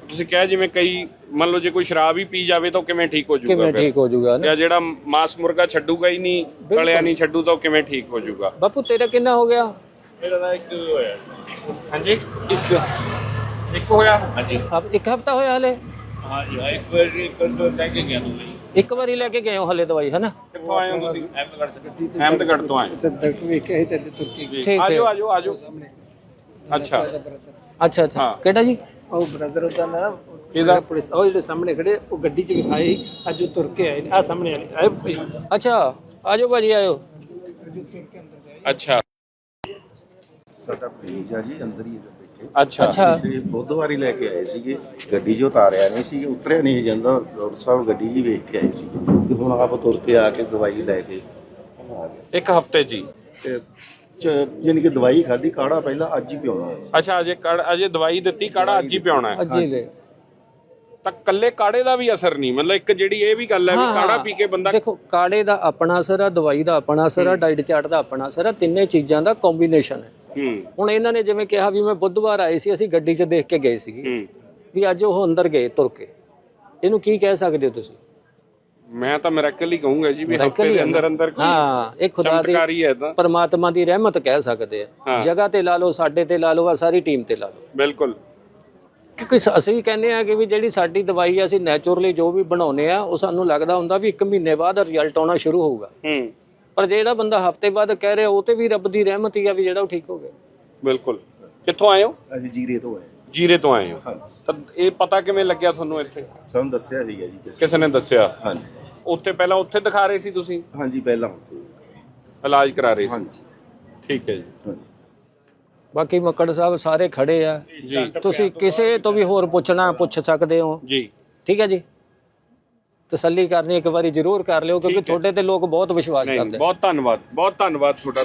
A: ਤੁਸੀਂ ਕਿਹਾ ਜਿਵੇਂ ਕਈ ਮੰਨ ਲਓ ਜੇ ਕੋਈ ਸ਼ਰਾਬ ਹੀ ਪੀ ਜਾਵੇ ਤਾਂ ਉਹ ਕਿਵੇਂ ਠੀਕ ਹੋ ਜਾਊਗਾ
F: ਕਿਵੇਂ
A: ਫਿਰ?
F: ਠੀਕ ਹੋ ਜਾਊਗਾ ਨਾ?
A: ਜਾਂ ਜਿਹੜਾ ਮਾਸ ਮੁਰਗਾ ਛੱਡੂਗਾ ਹੀ ਨਹੀਂ ਤਲਿਆ ਨਹੀਂ ਛੱਡੂ ਤਾਂ ਉਹ ਕਿਵੇਂ ਠੀਕ ਹੋ ਜਾਊਗਾ?
F: ਬਾਪੂ ਤੇਰਾ ਕਿੰਨਾ ਹੋ ਗਿਆ?
A: ਮੇਰਾ ਤਾਂ ਇੱਕ ਹੋਇਆ। ਹਾਂਜੀ? ਇੱਕ ਇੱਕ ਹੋਇਆ? ਹਾਂਜੀ।
F: ਅਬ ਇੱਕ ਹਫਤਾ ਹੋਇਆ ਹਲੇ?
A: ਹਾਂ ਇੱਕ ਵਾਰ ਇੱਕ ਤੋਂ ਲੈ ਕੇ ਗਿਆ ਤੂੰ
F: ਇੱਕ ਵਾਰੀ ਲੈ ਕੇ ਗਏ ਹੋ ਹਲੇ ਦਵਾਈ ਹੈ ਨਾ
A: ਕਿੱਥੋਂ ਆਏ ਹੋ ਤੁਸੀਂ ਅਹਿਮਦਗੜ੍ਹ ਅਹਿਮਦਗੜ੍ਹ ਤੋਂ ਆਏ
H: ਡਾਕਟਰ ਵੇਖਿਆ ਸੀ ਤੇ ਤੁਰਕੀ
A: ਜੀ
F: ਠੀਕ
A: ਆਜੋ
F: ਹੈ।
A: ਆਜੋ ਆਜੋ। ਅੱਛਾ।
F: ਅੱਛਾ ਅੱਛਾ।
A: ਹਾਂ।
F: ਕਿਹੜਾ ਜੀ?
H: ਉਹ ਬ੍ਰਦਰ ਉਹਦਾ ਨਾ
A: ਇਹਦਾ
H: ਪੁਲਿਸ ਉਹ ਜਿਹੜੇ ਸਾਹਮਣੇ ਖੜੇ ਉਹ ਗੱਡੀ 'ਚ ਵਿਖਾਏ ਸੀ, ਅੱਜ ਉਹ ਤੁਰ ਕੇ ਆਏ ਆ ਸਾਹਮਣੇ ਵਾਲੇ। ਆਏ ਭਾਈ।
F: ਅੱਛਾ। ਆਜੋ ਭਾਜੀ ਆਜੋ।
A: ਅੱਛਾ।
K: ਸਾਡਾ ਪੇਜ ਆ ਜੀ ਅੰਦਰ ਹੀ ਇਹਦੇ
A: ਅੱਛਾ।
F: ਅੱਛਾ।
K: ਅਸੀਂ ਬੁੱਧਵਾਰੀ ਲੈ ਕੇ ਆਏ ਸੀਗੇ। ਗੱਡੀ 'ਚ ਉਤਾਰਿਆ ਨਹੀਂ ਸੀ ਉਤਰਿਆ ਨਹੀਂ ਜਾਂਦਾ। ਡਾਕਟਰ ਸਾਹਿਬ ਗੱਡੀ ਜੀ ਵੇਖ ਕੇ ਆਏ ਸੀ ਤੇ ਹੁਣ ਆਪ ਤੁਰ ਕੇ ਆ ਕੇ ਦਵਾਈ ਲੈ ਕੇ ਆ ਗਏ।
A: ਇੱਕ ਹਫ਼ਤੇ ਜੀ।
K: ਤੇ ਚ- ਯਾਨੀ ਕਿ ਦਵਾਈ ਖਾਧੀ ਕਾੜਾ ਪਹਿਲਾਂ ਅੱਜ ਹੀ ਪਿਉਣਾ
A: ਅੱਛਾ ਅਜੇ ਕਾੜ ਅਜੇ ਦਵਾਈ ਦਿੱਤੀ ਕਾੜਾ ਅੱਜ ਹੀ ਪਿਆਉਣਾ ਹੈ।
F: ਅੱਜੀ ਦੇ
A: ਤਾਂ ਕੱਲੇ ਕਾੜੇ ਦਾ ਵੀ ਅਸਰ ਨਹੀਂ। ਮਤਲਬ ਇੱਕ ਜਿਹੜੀ ਇਹ ਵੀ ਗੱਲ ਹੈ ਵੀ
F: ਹਾਂ,
A: ਕਾੜਾ
F: ਹਾਂ।
A: ਪੀ ਕੇ ਬੰਦਾ
F: ਦੇਖੋ ਕਾੜੇ ਦਾ ਆਪਣਾ ਅਸਰ ਆ ਦਵਾਈ ਦਾ ਆਪਣਾ ਅਸਰ ਆ ਡਾਈਟ ਚਾਰਟ ਦਾ ਆਪਣਾ ਅਸਰ ਆ। ਤਿੰਨੇ ਚੀਜ਼ਾਂ ਦਾ ਕੰਬੀਨੇਸ਼ਨ ਹੈ
A: ਹੂੰ।
F: ਹੁਣ ਇਹਨਾਂ ਨੇ ਜਿਵੇਂ ਕਿਹਾ ਵੀ ਮੈਂ ਬੁੱਧਵਾਰ ਆਏ ਸੀ ਅਸੀਂ ਗੱਡੀ 'ਚ ਦੇਖ ਕੇ ਗਏ
A: ਹੂੰ।
F: ਵੀ ਅੱਜ ਉਹ ਅੰਦਰ ਗਏ ਤੁਰ ਕੇ। ਇਹਨੂੰ ਕੀ ਕਹਿ ਸਕਦੇ ਹੋ ਤੁਸੀਂ?
A: ਮੈਂ ਤਾਂ ਮਿਰਾਕਲ ਹੀ ਕਹੂੰਗਾ ਜੀ ਵੀ ਹਫ਼ਤੇ ਦੇ ਅੰਦਰ। ਅੰਦਰ ਕੋਈ
F: ਹਾਂ ਇਹ ਖੁਦਾ ਦੀ ਪਰਮਾਤਮਾ ਦੀ ਰਹਿਮਤ ਕਹਿ ਸਕਦੇ ਆ। ਜਗ੍ਹਾ ਤੇ ਲਾ ਲਓ ਸਾਡੇ ਤੇ ਲਾ ਲਓ ਆ ਸਾਰੀ ਟੀਮ ਤੇ ਲਾ ਲਓ।
A: ਬਿਲਕੁਲ।
F: ਕਿਉਂਕਿ ਸ- ਅਸੀਂ ਕਹਿੰਦੇ ਆ ਕਿ ਵੀ ਜਿਹੜੀ ਸਾਡੀ ਦਵਾਈ ਆ ਅਸੀਂ ਨੇਚਰਲੀ ਜੋ ਵੀ ਬਣਾਉਨੇ ਆ ਉਹ ਸਾਨੂੰ ਲੱਗਦਾ ਹੁੰਦਾ ਵੀ 1 ਮਹੀਨੇ ਬਾਅਦ ਰਿਜ਼ਲਟ ਆਉਣਾ ਸ਼ੁਰੂ ਹੋਊਗਾ।
A: ਹੂੰ।
F: ਪਰ ਜਿਹੜਾ ਬੰਦਾ ਹਫ਼ਤੇ ਬਾਅਦ ਕਹਿ ਰਿਹਾ ਉਹ ਤੇ ਵੀ ਰੱਬ ਦੀ ਰਹਿਮਤ ਹੀ ਆ ਵੀ ਜਿਹੜਾ ਉਹ ਠੀਕ ਹੋ ਗਿਆ।
A: ਬਿਲਕੁਲ। ਕਿੱਥੋਂ ਆਏ ਹੋ?
K: ਅਸੀਂ ਜੀਰੇ ਤੋਂ ਆਏ।
A: ਜੀਰੇ ਤੋਂ ਆਏ ਹੋ।
K: ਹਾਂਜੀ।
A: ਤਾਂ ਇਹ ਪਤਾ ਕਿਵੇਂ ਲੱਗਿਆ ਤੁਹਾਨੂੰ ਇੱਥੇ?
K: ਸਾਨੂੰ ਦੱਸਿਆ ਸੀਗਾ ਜੀ ਕਿਸੇ
A: ਕਿਸੇ ਨੇ ਦੱਸਿਆ?
K: ਹਾਂਜੀ।
A: ਉੱਥੇ ਪਹਿਲਾਂ ਉੱਥੇ ਦਿਖਾ ਰਹੇ ਸੀ ਤੁਸੀਂ?
K: ਹਾਂਜੀ ਪਹਿਲਾਂ ਉੱਥੇ।
A: ਇਲਾਜ ਕਰਾ ਰਹੇ ਸੀ?
K: ਹਾਂਜੀ।
A: ਠੀਕ ਹੈ ਜੀ।
K: ਹਾਂਜੀ।
F: ਬਾਕੀ ਮੱਕੜ ਸਾਹਿਬ ਸਾਰੇ ਖੜੇ ਆ।
A: ਜੀ।
F: ਤੁਸੀਂ ਕਿਸੇ ਤੋਂ ਵੀ ਹੋਰ ਪੁੱਛਣਾ ਪੁੱਛ ਸਕਦੇ ਹੋ।
A: ਜੀ।
F: ਠੀਕ ਹੈ ਜੀ। ਤਸੱਲੀ ਕਰਨੀ ਇੱਕ ਵਾਰੀ ਜ਼ਰੂਰ ਕਰ ਲਿਓ ਕਿਉਂਕਿ ਤੁਹਾਡੇ ਤੇ ਲੋਕ ਬਹੁਤ ਵਿਸ਼ਵਾਸ ਕਰਦੇ।
A: ਬਹੁਤ ਧੰਨਵਾਦ ਬਹੁਤ ਧੰਨਵਾਦ ਤੁਹਾਡਾ